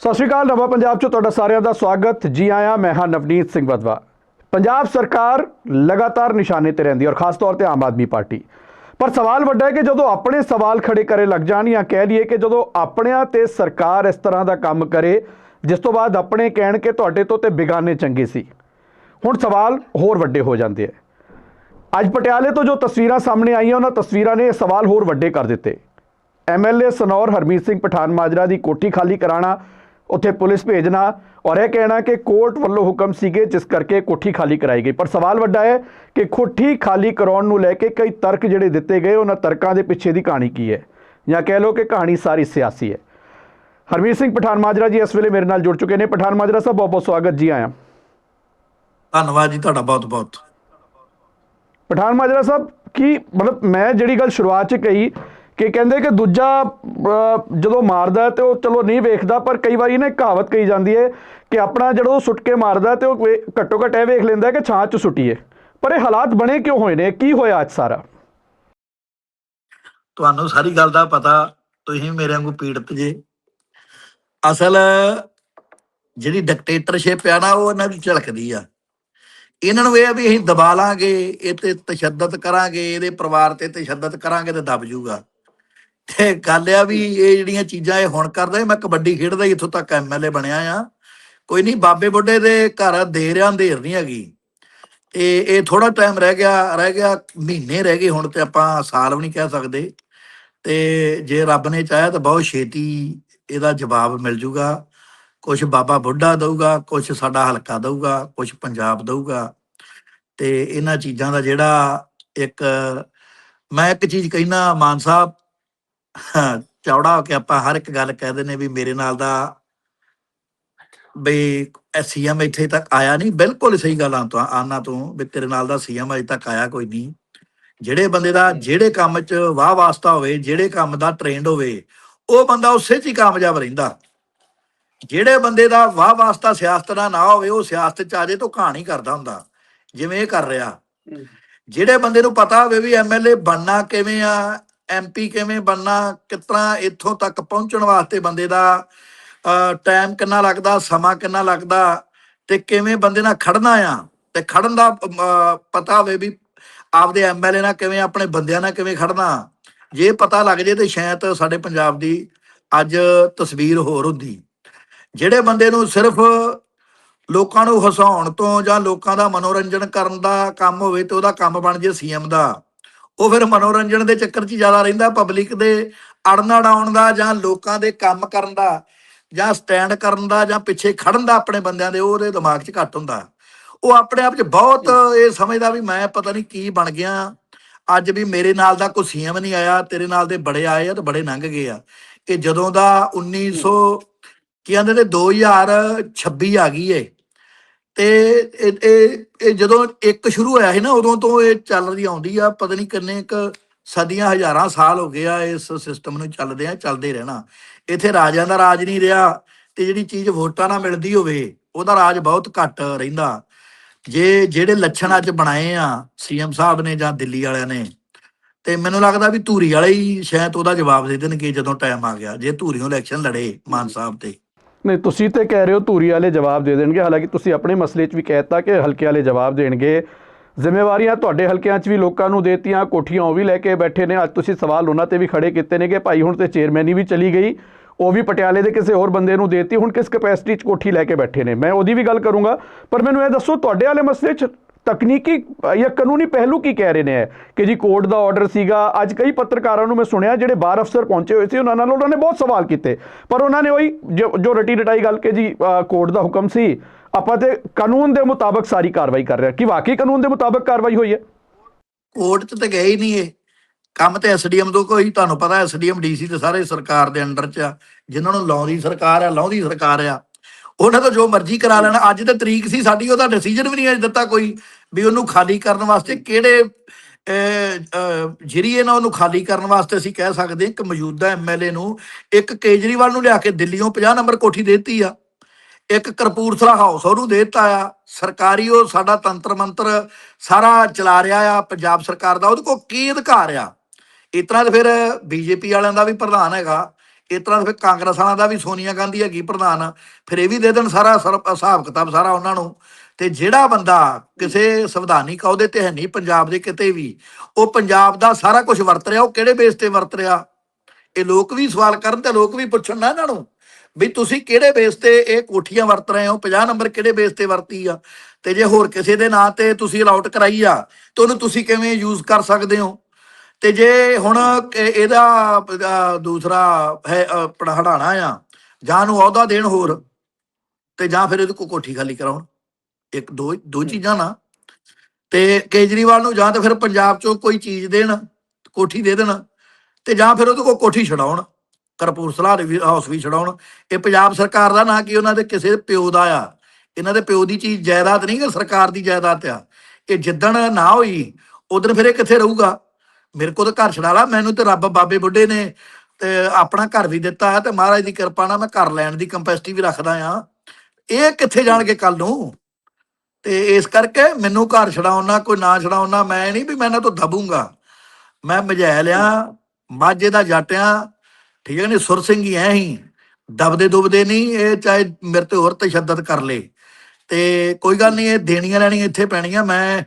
ਸਤਿ ਸ਼੍ਰੀ ਅਕਾਲ, ਨਵਾਂ ਪੰਜਾਬ 'ਚ ਤੁਹਾਡਾ ਸਾਰਿਆਂ ਦਾ ਸਵਾਗਤ। ਜੀ ਆਇਆਂ, ਮੈਂ ਹਾਂ ਨਵਨੀਤ ਸਿੰਘ ਬਦਵਾ ਪੰਜਾਬ ਸਰਕਾਰ ਲਗਾਤਾਰ ਨਿਸ਼ਾਨੇ ਤੇ ਰਹਿੰਦੀ ਔਰ ਖਾਸ ਤੌਰ ਤੇ ਆਮ ਆਦਮੀ ਪਾਰਟੀ। ਪਰ ਸਵਾਲ ਵੱਡਾ ਹੈ ਕਿ ਜਦੋਂ ਆਪਣੇ ਸਵਾਲ ਖੜੇ ਕਰੇ ਲੱਗ ਜਾਣ ਜਾਂ ਕਹਿ ਲਈਏ ਕਿ ਜਦੋਂ ਆਪਣਿਆਂ ਤੇ ਸਰਕਾਰ ਇਸ ਤਰ੍ਹਾਂ ਦਾ ਕੰਮ ਕਰੇ, ਜਿਸ ਤੋਂ ਬਾਅਦ ਆਪਣੇ ਕਹਿਣ ਕਿ ਤੁਹਾਡੇ ਤੋਂ ਤੇ ਬਿਗਾਨੇ ਚੰਗੇ ਸੀ। ਹੁਣ ਸਵਾਲ ਹੋਰ ਵੱਡੇ ਹੋ ਜਾਂਦੇ ਆ ਅੱਜ ਪਟਿਆਲੇ ਤੋਂ ਜੋ ਤਸਵੀਰਾਂ ਸਾਹਮਣੇ ਆਈਆਂ, ਉਹਨਾਂ ਤਸਵੀਰਾਂ ਨੇ ਇਹ ਸਵਾਲ ਹੋਰ ਵੱਡੇ ਕਰ ਦਿੱਤੇ। ਐਮਐਲਏ ਸਨੌਰ ਹਰਮੀਤ ਸਿੰਘ ਪਠਾਨ ਮਾਜਰਾ ਦੀ ਕੋਠੀ ਖਾਲੀ ਕਰਾਣਾ ਉੱਥੇ ਪੁਲਿਸ ਭੇਜਣਾ ਔਰ ਇਹ ਕਹਿਣਾ ਕਿ ਕੋਰਟ ਵੱਲੋਂ ਹੁਕਮ ਸੀਗੇ ਜਿਸ ਕਰਕੇ ਕੋਠੀ ਖਾਲੀ ਕਰਾਈ ਗਈ। ਪਰ ਸਵਾਲ ਵੱਡਾ ਹੈ ਕਿ ਕੋਠੀ ਖਾਲੀ ਕਰਾਉਣ ਨੂੰ ਲੈ ਕੇ ਕਈ ਤਰਕ ਜਿਹੜੇ ਦਿੱਤੇ ਗਏ ਉਹਨਾਂ ਤਰਕਾਂ ਦੇ ਪਿੱਛੇ ਦੀ ਕਹਾਣੀ ਕੀ ਹੈ? ਜਾਂ ਕਹਿ ਲਓ ਕਿ ਕਹਾਣੀ ਸਾਰੀ ਸਿਆਸੀ ਹੈ। ਹਰਮੀਤ ਸਿੰਘ ਪਠਾਨ ਮਾਜਰਾ ਜੀ ਇਸ ਵੇਲੇ ਮੇਰੇ ਨਾਲ ਜੁੜ ਚੁੱਕੇ ਨੇ। ਪਠਾਨ ਮਾਜਰਾ ਸਾਹਿਬ ਬਹੁਤ ਬਹੁਤ ਸਵਾਗਤ ਜੀ ਆਇਆਂ। ਧੰਨਵਾਦ ਜੀ ਤੁਹਾਡਾ ਬਹੁਤ ਬਹੁਤ ਪਠਾਨ ਮਾਜਰਾ ਸਾਹਿਬ ਕੀ ਮਤਲਬ ਮੈਂ ਜਿਹੜੀ ਗੱਲ ਸ਼ੁਰੂਆਤ 'ਚ ਕਹੀ ਕਿ ਕਹਿੰਦੇ ਕਿ ਦੂਜਾ ਅਹ, ਜਦੋਂ ਮਾਰਦਾ ਤੇ ਉਹ ਚਲੋ ਨਹੀਂ ਵੇਖਦਾ ਪਰ ਕਈ ਵਾਰੀ ਨਾ ਕਹਾਵਤ ਕਹੀ ਜਾਂਦੀ ਹੈ ਕਿ ਆਪਣਾ ਜਦੋਂ ਉਹ ਸੁੱਟ ਕੇ ਮਾਰਦਾ ਤੇ ਉਹ ਵੇ- ਘੱਟੋ ਘੱਟ ਇਹ ਵੇਖ ਲੈਂਦਾ ਕਿ ਛਾਂ 'ਚ ਸੁੱਟੀਏ ਪਰ ਇਹ ਹਾਲਾਤ ਬਣੇ ਕਿਉਂ ਹੋਏ ਨੇ? ਕੀ ਹੋਇਆ ਅੱਜ ਸਾਰਾ? ਤੁਹਾਨੂੰ ਸਾਰੀ ਗੱਲ ਦਾ ਪਤਾ ਤੁਸੀਂ ਮੇਰੇ ਵਾਂਗੂ ਪੀੜਤ ਜੇ। ਅਸਲ ਜਿਹੜੀ ਡਿਕਟੇਟਰਸ਼ਿਪ ਆ ਨਾ ਉਹ ਇਹਨਾਂ ਦੀ ਝਲਕਦੀ ਆ। ਇਹਨਾਂ ਨੂੰ ਇਹ ਆ ਵੀ ਅਸੀਂ ਦਬਾ ਲਾਂਗੇ ਇਹ ਤੇ ਤਸ਼ੱਦਦ ਕਰਾਂਗੇ ਇਹਦੇ ਪਰਿਵਾਰ ਤੇ ਤਸ਼ੱਦਦ ਕਰਾਂਗੇ ਤੇ ਦਬ ਜੂਗਾ। ਤੇ ਗੱਲ ਆ ਵੀ ਇਹ ਜਿਹੜੀਆਂ ਚੀਜ਼ਾਂ ਇਹ ਹੁਣ ਕਰਦਾ ਮੈਂ ਕਬੱਡੀ ਖੇਡਦਾ ਇੱਥੋਂ ਤੱਕ ਐਮਐਲਏ ਬਣਿਆ ਆ। ਕੋਈ ਨਹੀਂ, ਬਾਬੇ ਬੁੱਢੇ ਦੇ ਘਰ ਦੇਰ ਆ, ਅੰਧੇਰ ਨਹੀਂ ਹੈਗੀ। ਤੇ ਇਹ ਥੋੜਾ ਟਾਈਮ ਰਹਿ ਗਿਆ ਰਹਿ ਗਿਆ, ਮਹੀਨੇ ਰਹਿ ਗਏ ਹੁਣ ਤੇ ਆਪਾਂ ਸਾਲ ਵੀ ਨਹੀਂ ਕਹਿ ਸਕਦੇ। ਤੇ ਜੇ ਰੱਬ ਨੇ ਚਾਹਿਆ ਤਾਂ ਬਹੁਤ ਛੇਤੀ ਇਹਦਾ ਜਵਾਬ ਮਿਲ ਜੂਗਾ। ਕੁਝ ਬਾਬਾ ਬੁੱਢਾ ਦਊਗਾ ਕੁਝ ਸਾਡਾ ਹਲਕਾ ਦਊਗਾ ਕੁਝ ਪੰਜਾਬ ਦਊਗਾ। ਤੇ ਇਹਨਾਂ ਚੀਜ਼ਾਂ ਦਾ ਜਿਹੜਾ ਇੱਕ, ਮੈਂ ਇੱਕ ਚੀਜ਼ ਕਹਿਣਾ ਮਾਨ ਸਾਹਿਬ ਚੌੜਾ ਹੋ ਕੇ ਆਪਾਂ ਹਰ ਇੱਕ ਗੱਲ ਕਹਿ ਦਿੰਦੇ ਵੀ ਮੇਰੇ ਨਾਲ ਦਾ ਬਈ ਸੀਐਮ ਇੱਥੇ ਤੱਕ ਆਇਆ ਨਹੀਂ। ਬਿਲਕੁਲ ਸਹੀ ਗੱਲ ਤੋਂ ਆਨਾ ਤੋਂ ਵੀ ਤੇਰੇ ਨਾਲ ਦਾ ਸੀਐਮ ਅਜੇ ਤੱਕ ਆਇਆ ਕੋਈ ਨਹੀਂ। ਜਿਹੜੇ ਬੰਦੇ ਦਾ ਜਿਹੜੇ ਕੰਮ 'ਚ ਵਾਹ ਵਾਸਤਾ ਹੋਵੇ ਜਿਹੜੇ ਕੰਮ ਦਾ ਟ੍ਰੈਂਡ ਹੋਵੇ ਉਹ ਬੰਦਾ ਉਸੇ 'ਚ ਹੀ ਕਾਮਯਾਬ ਰਹਿੰਦਾ। ਜਿਹੜੇ ਬੰਦੇ ਦਾ ਵਾਹ ਵਾਸਤਾ ਸਿਆਸਤ ਦਾ ਨਾ ਹੋਵੇ ਉਹ ਸਿਆਸਤ 'ਚ ਆਜੇ ਤਾਂ ਕਹਾਣੀ ਕਰਦਾ ਹੁੰਦਾ ਜਿਵੇਂ ਇਹ ਕਰ ਰਿਹਾ। ਜਿਹੜੇ ਬੰਦੇ ਨੂੰ ਪਤਾ ਹੋਵੇ ਵੀ ਐਮਐਲਏ ਬਣਨਾ ਕਿਵੇਂ ਆ ਐਮਪੀ ਕਿਵੇਂ ਬਣਨਾ ਕਿਤਨਾ ਇੱਥੋਂ ਤੱਕ ਪਹੁੰਚਣ ਵਾਸਤੇ ਬੰਦੇ ਦਾ ਟਾਈਮ ਕਿੰਨਾ ਲੱਗਦਾ, ਸਮਾਂ ਕਿੰਨਾ ਲੱਗਦਾ ਤੇ ਕਿਵੇਂ ਬੰਦੇ ਨਾਲ ਖੜਨਾ ਆ? ਤੇ ਖੜਨ ਦਾ ਪਤਾ ਹੋਵੇ ਵੀ ਆਪਦੇ ਐਮਐਲਏ ਨਾਲ ਕਿਵੇਂ, ਆਪਣੇ ਬੰਦਿਆਂ ਨਾਲ ਕਿਵੇਂ ਖੜਨਾ ਜੇ ਪਤਾ ਲੱਗ ਜੇ ਤੇ ਸ਼ਾਇਦ ਸਾਡੇ ਪੰਜਾਬ ਦੀ ਅੱਜ ਤਸਵੀਰ ਹੋਰ ਹੁੰਦੀ। ਜਿਹੜੇ ਬੰਦੇ ਨੂੰ ਸਿਰਫ ਲੋਕਾਂ ਨੂੰ ਹਸਾਉਣ ਤੋਂ ਜਾਂ ਲੋਕਾਂ ਦਾ ਮਨੋਰੰਜਨ ਕਰਨ ਦਾ ਕੰਮ ਹੋਵੇ ਤੇ ਉਹਦਾ ਕੰਮ ਬਣ ਜੇ ਸੀਐਮ ਦਾ ਉਹ ਫਿਰ ਮਨੋਰੰਜਨ ਦੇ ਚੱਕਰ 'ਚ ਜ਼ਿਆਦਾ ਰਹਿੰਦਾ ਪਬਲਿਕ ਦੇ ਅੜਨ ਅੜਾਉਣ ਦਾ ਜਾਂ ਲੋਕਾਂ ਦੇ ਕੰਮ ਕਰਨ ਦਾ ਜਾਂ ਸਟੈਂਡ ਕਰਨ ਦਾ ਜਾਂ ਪਿੱਛੇ ਖੜਨ ਦਾ ਆਪਣੇ ਬੰਦਿਆਂ ਦੇ ਉਹਦੇ ਦਿਮਾਗ 'ਚ ਘੱਟ ਹੁੰਦਾ। ਉਹ ਆਪਣੇ ਆਪ 'ਚ ਬਹੁਤ ਇਹ ਸਮਝਦਾ ਵੀ ਮੈਂ ਪਤਾ ਨਹੀਂ ਕੀ ਬਣ ਗਿਆ। ਅੱਜ ਵੀ ਮੇਰੇ ਨਾਲ ਦਾ ਕੋਈ ਸੀਐਮ ਨਹੀਂ ਆਇਆ ਤੇਰੇ ਨਾਲ ਦੇ ਬੜੇ ਆਏ ਆ ਤੇ ਬੜੇ ਲੰਘ ਗਏ ਆ। ਇਹ ਜਦੋਂ ਦਾ 1900 ਕੀ ਕਹਿੰਦੇ ਨੇ 2026 ਆ ਗਈ ਏ। ਤੇ ਇਹ ਇਹ ਜਦੋਂ ਇੱਕ ਸ਼ੁਰੂ ਹੋਇਆ ਸੀ ਨਾ, ਉਦੋਂ ਤੋਂ ਇਹ ਚੱਲਦੀ ਆਉਂਦੀ ਆ, ਪਤਾ ਨਹੀਂ ਕਿੰਨੇ ਕ ਸਦੀਆਂ, ਹਜ਼ਾਰਾਂ ਸਾਲ ਹੋ ਗਏ ਆ ਇਸ ਸਿਸਟਮ ਨੂੰ ਚੱਲਦੇ ਆ, ਚੱਲਦੇ ਰਹਿਣਾ। ਇੱਥੇ ਰਾਜਿਆਂ ਦਾ ਰਾਜ ਨਹੀਂ ਰਿਹਾ ਤੇ ਜਿਹੜੀ ਚੀਜ਼ ਵੋਟਾਂ ਨਾਲ ਮਿਲਦੀ ਹੋਵੇ, ਉਹਦਾ ਰਾਜ ਬਹੁਤ ਘੱਟ ਰਹਿੰਦਾ। ਜੇ ਜਿਹੜੇ ਲੱਛਣ ਅੱਜ ਬਣਾਏ ਆ, ਸੀਐਮ ਸਾਹਿਬ ਨੇ ਜਾਂ ਦਿੱਲੀ ਵਾਲਿਆਂ ਨੇ, ਤੇ ਮੈਨੂੰ ਲੱਗਦਾ ਵੀ ਧੂਰੀ ਵਾਲੇ ਹੀ ਸ਼ਾਇਦ ਉਹਦਾ ਜਵਾਬ ਦੇ ਦੇਣਗੇ ਜਦੋਂ ਟਾਈਮ ਆ ਗਿਆ, ਜੇ ਧੂਰੀਓਂ ਇਲੈਕਸ਼ਨ ਲੜੇ ਮਾਨ ਸਾਹਿਬ ਤੇ। ਨਹੀਂ, ਤੁਸੀਂ ਤੇ ਕਹਿ ਰਹੇ ਹੋ ਧੂਰੀ ਵਾਲੇ ਜਵਾਬ ਦੇ ਦੇਣਗੇ। ਹਾਲਾਂਕਿ ਤੁਸੀਂ ਆਪਣੇ ਮਸਲੇ 'ਚ ਵੀ ਕਹਿਤਾ ਕਿ ਹਲਕੇ ਵਾਲੇ ਜਵਾਬ ਦੇਣਗੇ। ਜ਼ਿੰਮੇਵਾਰੀਆਂ ਤੁਹਾਡੇ ਹਲਕਿਆਂ 'ਚ ਵੀ ਲੋਕਾਂ ਨੂੰ ਦੇਤੀਆਂ, ਕੋਠੀਆਂ ਉਹ ਵੀ ਲੈ ਕੇ ਬੈਠੇ ਨੇ। ਅੱਜ ਤੁਸੀਂ ਸਵਾਲ ਉਹਨਾਂ ਤੇ ਵੀ ਖੜੇ ਕੀਤੇ ਨੇ ਕਿ ਭਾਈ ਹੁਣ ਤੇ ਚੇਅਰਮੈਨੀ ਵੀ ਚਲੀ ਗਈ। ਉਹ ਵੀ ਪਟਿਆਲੇ ਦੇ ਕਿਸੇ ਹੋਰ ਬੰਦੇ ਨੂੰ ਦੇਤੀ। ਹੁਣ ਕਿਸ ਕਪੈਸਿਟੀ 'ਚ ਕੋਠੀ ਲੈ ਕੇ ਬੈਠੇ ਨੇ? ਮੈਂ ਉਹਦੀ ਵੀ ਗੱਲ ਕਰੂੰਗਾ। ਪਰ ਮੈਨੂੰ ਇਹ ਦੱਸੋ, ਤੁਹਾਡੇ ਵਾਲੇ ਮਸਲੇ 'ਚ ਤਕਨੀਕੀ, ਜਾਂ ਕਾਨੂੰਨੀ ਪਹਿਲੂ ਕੀ ਕਹਿ ਰਹੇ ਨੇ? ਕਿ ਜੀ ਕੋਰਟ ਦਾ ਆਰਡਰ ਸੀਗਾ। ਅੱਜ ਕਈ ਪੱਤਰਕਾਰਾਂ ਨੂੰ ਮੈਂ ਸੁਣਿਆ, ਜਿਹੜੇ ਬਾਰ ਅਫਸਰ ਪਹੁੰਚੇ ਹੋਏ ਸੀ, ਉਹਨਾਂ ਨਾਲ ਉਹਨਾਂ ਨੇ ਬਹੁਤ ਸਵਾਲ ਕੀਤੇ। ਪਰ ਉਹਨਾਂ ਨੇ ਉਹੀ ਜੋ ਰਟੀ ਰਟਾਈ ਗੱਲ ਕਿ ਜੀ ਕੋਰਟ ਦਾ ਹੁਕਮ ਸੀ, ਆਪਾਂ ਤੇ ਕਾਨੂੰਨ ਦੇ ਮੁਤਾਬਕ ਸਾਰੀ ਕਾਰਵਾਈ ਕਰ ਰਹੇ ਹਾਂ। ਕਿ ਵਾਕਈ ਕਾਨੂੰਨ ਦੇ ਮੁਤਾਬਕ ਕਾਰਵਾਈ ਹੋਈ ਹੈ? ਕੋਰਟ 'ਚ ਤਾਂ ਗਏ ਹੀ ਨਹੀਂ ਇਹ। ਕੰਮ ਤੇ ਐਸਡੀਐਮ ਤੋਂ ਕੋਈ, ਤੁਹਾਨੂੰ ਪਤਾ ਐਸਡੀਐਮ ਡੀਸੀ ਤੇ ਸਾਰੇ ਸਰਕਾਰ ਦੇ ਅੰਡਰ 'ਚ ਆ। ਜਿਨ੍ਹਾਂ ਨੂੰ ਲਾਉਂਦੀ ਸਰਕਾਰ ਆ, ਲਾਉਂਦੀ ਸਰਕਾਰ ਆ। ਉਹਨਾਂ ਤੋਂ ਜੋ ਮਰਜ਼ੀ ਕਰਾ ਲੈਣਾ। ਅੱਜ ਤਾਂ ਤਰੀਕ ਸੀ ਸਾਡੀ ਉਹਦਾ ਡਿਸੀਜਨ ਵੀ ਨਹੀਂ ਅਜੇ ਦਿੱਤਾ ਕੋਈ ਵੀ ਉਹਨੂੰ ਖਾਲੀ ਕਰਨ ਵਾਸਤੇ ਕਿਹੜੇ ਅਹ, ਅਹ, ਜਰੀਏ ਨਾਲ ਉਹਨੂੰ ਖਾਲੀ ਕਰਨ ਵਾਸਤੇ ਅਸੀਂ ਕਹਿ ਸਕਦੇ ਹਾਂ ਕਿ ਮੌਜੂਦਾ ਐਮਐਲਏ ਨੂੰ ਇੱਕ ਕੇਜਰੀਵਾਲ ਨੂੰ ਲਿਆ ਕੇ ਦਿੱਲੀੋਂ 50 ਨੰਬਰ ਕੋਠੀ ਦੇ ਦਿੱਤੀ ਆ। ਇੱਕ ਕਰਪੂਰਥਲਾ ਹਾਊਸ ਉਹਨੂੰ ਦੇ ਦਿੱਤਾ ਆ। ਸਰਕਾਰੀ ਉਹ ਸਾਡਾ ਤੰਤਰ ਮੰਤਰ ਸਾਰਾ ਚਲਾ ਰਿਹਾ ਆ ਪੰਜਾਬ ਸਰਕਾਰ ਦਾ। ਉਹਦੇ ਕੋਲ ਕੀ ਅਧਿਕਾਰ ਆ? ਇਸ ਤਰ੍ਹਾਂ ਤੇ ਫਿਰ ਬੀਜੇਪੀ ਵਾਲਿਆਂ ਦਾ ਵੀ ਪ੍ਰਧਾਨ ਹੈਗਾ। ਇਸ ਤਰ੍ਹਾਂ ਫਿਰ ਕਾਂਗਰਸ ਵਾਲਾ ਦਾ ਵੀ ਸੋਨੀਆ ਗਾਂਧੀ ਹੈਗੀ ਪ੍ਰਧਾਨ, ਫਿਰ ਇਹ ਵੀ ਦੇ ਦੇਣ ਸਾਰਾ ਸਰ- ਹਿਸਾਬ ਕਿਤਾਬ ਸਾਰਾ ਉਹਨਾਂ ਨੂੰ। ਤੇ ਜਿਹੜਾ ਬੰਦਾ ਕਿਸੇ ਸੰਵਿਧਾਨਿਕ ਅਹੁਦੇ ਤੇ ਹੈ ਨਹੀਂ ਪੰਜਾਬ ਦੇ ਕਿਤੇ ਵੀ। ਉਹ ਪੰਜਾਬ ਦਾ ਸਾਰਾ ਕੁਝ ਵਰਤ ਰਿਹਾ, ਉਹ ਕਿਹੜੇ ਬੇਸ ਤੇ ਵਰਤ ਰਿਹਾ? ਇਹ ਲੋਕ ਵੀ ਸਵਾਲ ਕਰਨ ਤੇ ਲੋਕ ਵੀ ਪੁੱਛਣ ਨਾ ਇਹਨਾਂ ਨੂੰ, ਵੀ ਤੁਸੀਂ ਕਿਹੜੇ ਬੇਸ ਤੇ ਇਹ ਕੋਠੀਆਂ ਵਰਤ ਰਹੇ ਹੋ? 50 ਨੰਬਰ ਕਿਹੜੇ ਬੇਸ ਤੇ ਵਰਤੀ ਆ? ਤੇ ਜੇ ਹੋਰ ਕਿਸੇ ਦੇ ਨਾਂ ਤੇ ਤੁਸੀਂ ਅਲਾਉਟ ਕਰਾਈ ਆ, ਤੇ ਉਹਨੂੰ ਤੁਸੀਂ ਕਿਵੇਂ ਯੂਜ਼ ਕਰ ਸਕਦੇ ਹੋ? ਤੇ ਜੇ ਹੁਣ ਇਹਦਾ ਦੂਸਰਾ ਹੈ ਆਪਣਾ ਹਟਾਣਾ ਆ ਜਾਂ ਨੂੰ ਅਹੁਦਾ ਦੇਣ ਹੋਰ ਤੇ ਜਾਂ ਫਿਰ ਇਹਦੇ ਕੋ ਕੋਠੀ ਖਾਲੀ ਕਰਾਉਣ ਇੱਕ ਦੋ ਦੋ ਚੀਜ਼ਾਂ ਨਾ। ਤੇ ਕੇਜਰੀਵਾਲ ਨੂੰ ਜਾਂ ਤਾਂ ਫਿਰ ਪੰਜਾਬ ਚੋਂ ਕੋਈ ਚੀਜ਼ ਦੇਣ ਕੋਠੀ ਦੇ ਦੇਣ ਤੇ ਜਾਂ ਫਿਰ ਉਹਦੇ ਕੋ ਕੋਠੀ ਛਡਾਉਣ ਕਰਪੂਰਸਲਾ ਦੇ ਹਾਊਸ ਵੀ ਛਡਾਉਣ। ਇਹ ਪੰਜਾਬ ਸਰਕਾਰ ਦਾ ਨਾ ਕਿ ਉਹਨਾਂ ਦੇ ਕਿਸੇ ਪਿਓ ਦਾ ਆ। ਇਹਨਾਂ ਦੇ ਪਿਓ ਦੀ ਚੀਜ਼ ਜਾਇਦਾਦ ਨਹੀਂ ਕਿ ਸਰਕਾਰ ਦੀ ਜਾਇਦਾਦ ਆ। ਇਹ ਜਿੱਦਣ ਨਾ ਹੋਈ ਉਦੋਂ ਫਿਰ ਇਹ ਕਿੱਥੇ ਰਹੂਗਾ? ਮੇਰੇ ਕੋਲ ਤਾਂ ਘਰ ਛਡਾ ਲਾ, ਮੈਨੂੰ ਤੇ ਰੱਬ ਬਾਬੇ ਬੁੱਢੇ ਨੇ ਤੇ ਆਪਣਾ ਘਰ ਵੀ ਦਿੱਤਾ ਹੈ ਤੇ ਮਹਾਰਾਜ ਦੀ ਕਿਰਪਾ ਨਾਲ ਮੈਂ ਘਰ ਲੈਣ ਦੀ ਕੰਪੈਸਿਟੀ ਵੀ ਰੱਖਦਾ ਆ ਇਹ ਕਿੱਥੇ ਜਾਣਗੇ ਕੱਲ ਨੂੰ? ਤੇ ਇਸ ਕਰਕੇ ਮੈਨੂੰ ਘਰ ਛਡਾਉਣਾ, ਕੋਈ ਨਾ ਛਡਾਉਣਾ, ਮੈਂ ਨਹੀਂ ਵੀ ਮੈਂ ਇਹਨਾਂ ਤੋਂ ਦਬੂੰਗਾ। ਮੈਂ ਮਝੈਲ ਆ, ਮਾਝੇ ਦਾ ਜੱਟ ਆ, ਠੀਕ ਹੈ ਨਹੀਂ ਸੁਰ ਸਿੰਘ ਹੀ ਐ ਹੀ, ਦਬਦੇ ਦੁਬਦੇ ਨਹੀਂ, ਇਹ ਚਾਹੇ ਮੇਰੇ ਤੇ ਹੋਰ ਤਸ਼ੱਦਦ ਕਰ ਲੇ। ਤੇ ਕੋਈ ਗੱਲ ਨਹੀਂ, ਇਹ ਦੇਣੀਆਂ ਲੈਣੀਆਂ ਇੱਥੇ ਪੈਣੀਆਂ, ਮੈਂ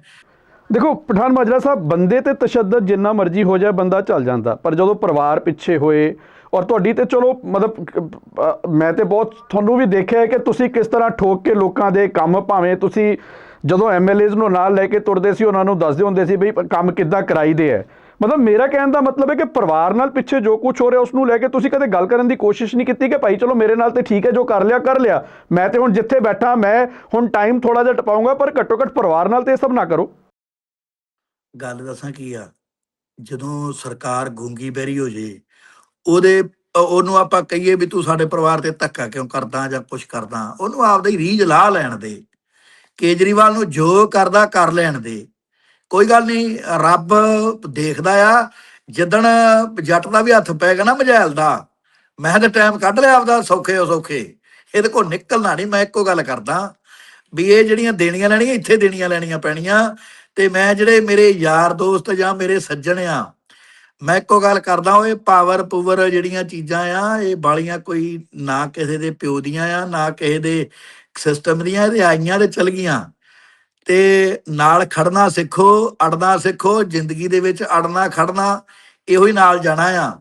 ਦੇਖੋ, ਪਠਾਨ ਮਾਜਰਾ ਸਾਹਿਬ, ਬੰਦੇ ਤੇ ਤਸ਼ੱਦਦ ਜਿੰਨਾ ਮਰਜ਼ੀ ਹੋ ਜਾਏ, ਬੰਦਾ ਚੱਲ ਜਾਂਦਾ। ਪਰ ਜਦੋਂ ਪਰਿਵਾਰ ਪਿੱਛੇ ਹੋਏ, ਔਰ ਤੁਹਾਡੀ ਤੇ ਚਲੋ, ਮਤਲਬ ਮੈਂ ਤੇ ਬਹੁਤ ਤੁਹਾਨੂੰ ਵੀ ਦੇਖਿਆ ਹੈ ਕਿ ਤੁਸੀਂ ਕਿਸ ਤਰ੍ਹਾਂ ਠੋਕ ਕੇ ਲੋਕਾਂ ਦੇ ਕੰਮ ਭਾਵੇਂ ਤੁਸੀਂ ਜਦੋਂ ਐਮਐਲਏਜ਼ ਨੂੰ ਨਾਲ ਲੈ ਕੇ ਤੁਰਦੇ ਸੀ, ਉਹਨਾਂ ਨੂੰ ਦੱਸਦੇ ਹੁੰਦੇ ਸੀ ਬਈ ਕੰਮ ਕਿੱਦਾਂ ਕਰਾਈਦੇ ਹੈ ਮਤਲਬ ਮੇਰਾ ਕਹਿਣ ਦਾ ਮਤਲਬ ਹੈ ਕਿ ਪਰਿਵਾਰ ਨਾਲ ਪਿੱਛੇ ਜੋ ਕੁਝ ਹੋ ਰਿਹਾ, ਉਸ ਨੂੰ ਲੈ ਕੇ ਤੁਸੀਂ ਕਦੇ ਗੱਲ ਕਰਨ ਦੀ ਕੋਸ਼ਿਸ਼ ਨਹੀਂ ਕੀਤੀ ਕਿ ਭਾਈ, ਚਲੋ ਮੇਰੇ ਨਾਲ ਤੇ ਠੀਕ ਹੈ, ਜੋ ਕਰ ਲਿਆ ਕਰ ਲਿਆ। ਮੈਂ ਤੇ ਹੁਣ ਜਿੱਥੇ ਬੈਠਾ, ਮੈਂ ਹੁਣ ਟਾਈਮ ਥੋੜਾ ਜਿਹਾ ਟਪਾਉਂਗਾ, ਪਰ ਘੱਟੋ ਘੱਟ ਪਰਿਵਾਰ ਨਾਲ ਤੇ ਇਹ ਸਭ ਨਾ ਕਰੋ। ਗੱਲ ਦੱਸਾਂ ਕੀ ਆ? ਜਦੋਂ ਸਰਕਾਰ ਗੂੰਗੀ ਬਹਿਰੀ ਹੋ ਜੇ, ਉਹਦੇ ਉਹਨੂੰ ਆਪਾਂ ਕਹੀਏ ਵੀ ਤੂੰ ਸਾਡੇ ਪਰਿਵਾਰ ਤੇ ਧੱਕਾ ਕਿਉਂ ਕਰਦਾ ਜਾਂ ਕੁਝ ਕਰਦਾ? ਉਹਨੂੰ ਆਪਦਾ ਹੀ ਰੀਝ ਲਾ ਲੈਣ ਦੇ। ਕੇਜਰੀਵਾਲ ਨੂੰ ਜੋ ਕਰਦਾ, ਕਰ ਲੈਣ ਦੇ। ਕੋਈ ਗੱਲ ਨਹੀਂ, ਰੱਬ ਦੇਖਦਾ ਆ, ਜਿੱਦਣ ਜੱਟ ਦਾ ਵੀ ਹੱਥ ਪੈਗਾ ਨਾ ਮਝੈਲ ਦਾ, ਮੈਂ ਤਾਂ ਟਾਈਮ ਕੱਢ ਲਿਆ ਆਪਦਾ ਸੌਖੇ ਹੋ ਸੌਖੇ। ਇਹਦੇ ਕੋਲ ਨਿਕਲਣਾ ਨਹੀਂ, ਮੈਂ ਇੱਕੋ ਗੱਲ ਕਰਦਾ, ਵੀ ਇਹ ਜਿਹੜੀਆਂ ਦੇਣੀਆਂ ਲੈਣੀਆਂ, ਇੱਥੇ ਦੇਣੀਆਂ ਲੈਣੀਆਂ ਪੈਣੀਆਂ। ਤੇ ਮੈਂ ਜਿਹੜੇ ਮੇਰੇ ਯਾਰ ਦੋਸਤ ਜਾਂ ਮੇਰੇ ਸੱਜਣ ਆ, ਮੈਂ ਇੱਕੋ ਗੱਲ ਕਰਦਾ ਓਏ ਪਾਵਰ ਪੂਵਰ ਜਿਹੜੀਆਂ ਚੀਜ਼ਾਂ ਆ, ਇਹ ਬਾਲੀਆਂ ਕੋਈ ਨਾ ਕਿਸੇ ਦੇ ਪਿਓ ਦੀਆਂ ਆ, ਨਾ ਕਿਸੇ ਦੇ ਸਿਸਟਮ ਦੀਆਂ, ਇਹ ਆਈਆਂ ਤੇ ਚਲ ਗਈਆਂ। ਤੇ ਨਾਲ ਖੜਨਾ ਸਿੱਖੋ ਅੜਨਾ ਸਿੱਖੋ, ਜ਼ਿੰਦਗੀ ਦੇ ਵਿੱਚ ਅੜਨਾ ਖੜਨਾ ਇਹੋ ਹੀ ਨਾਲ ਜਾਣਾ ਆ।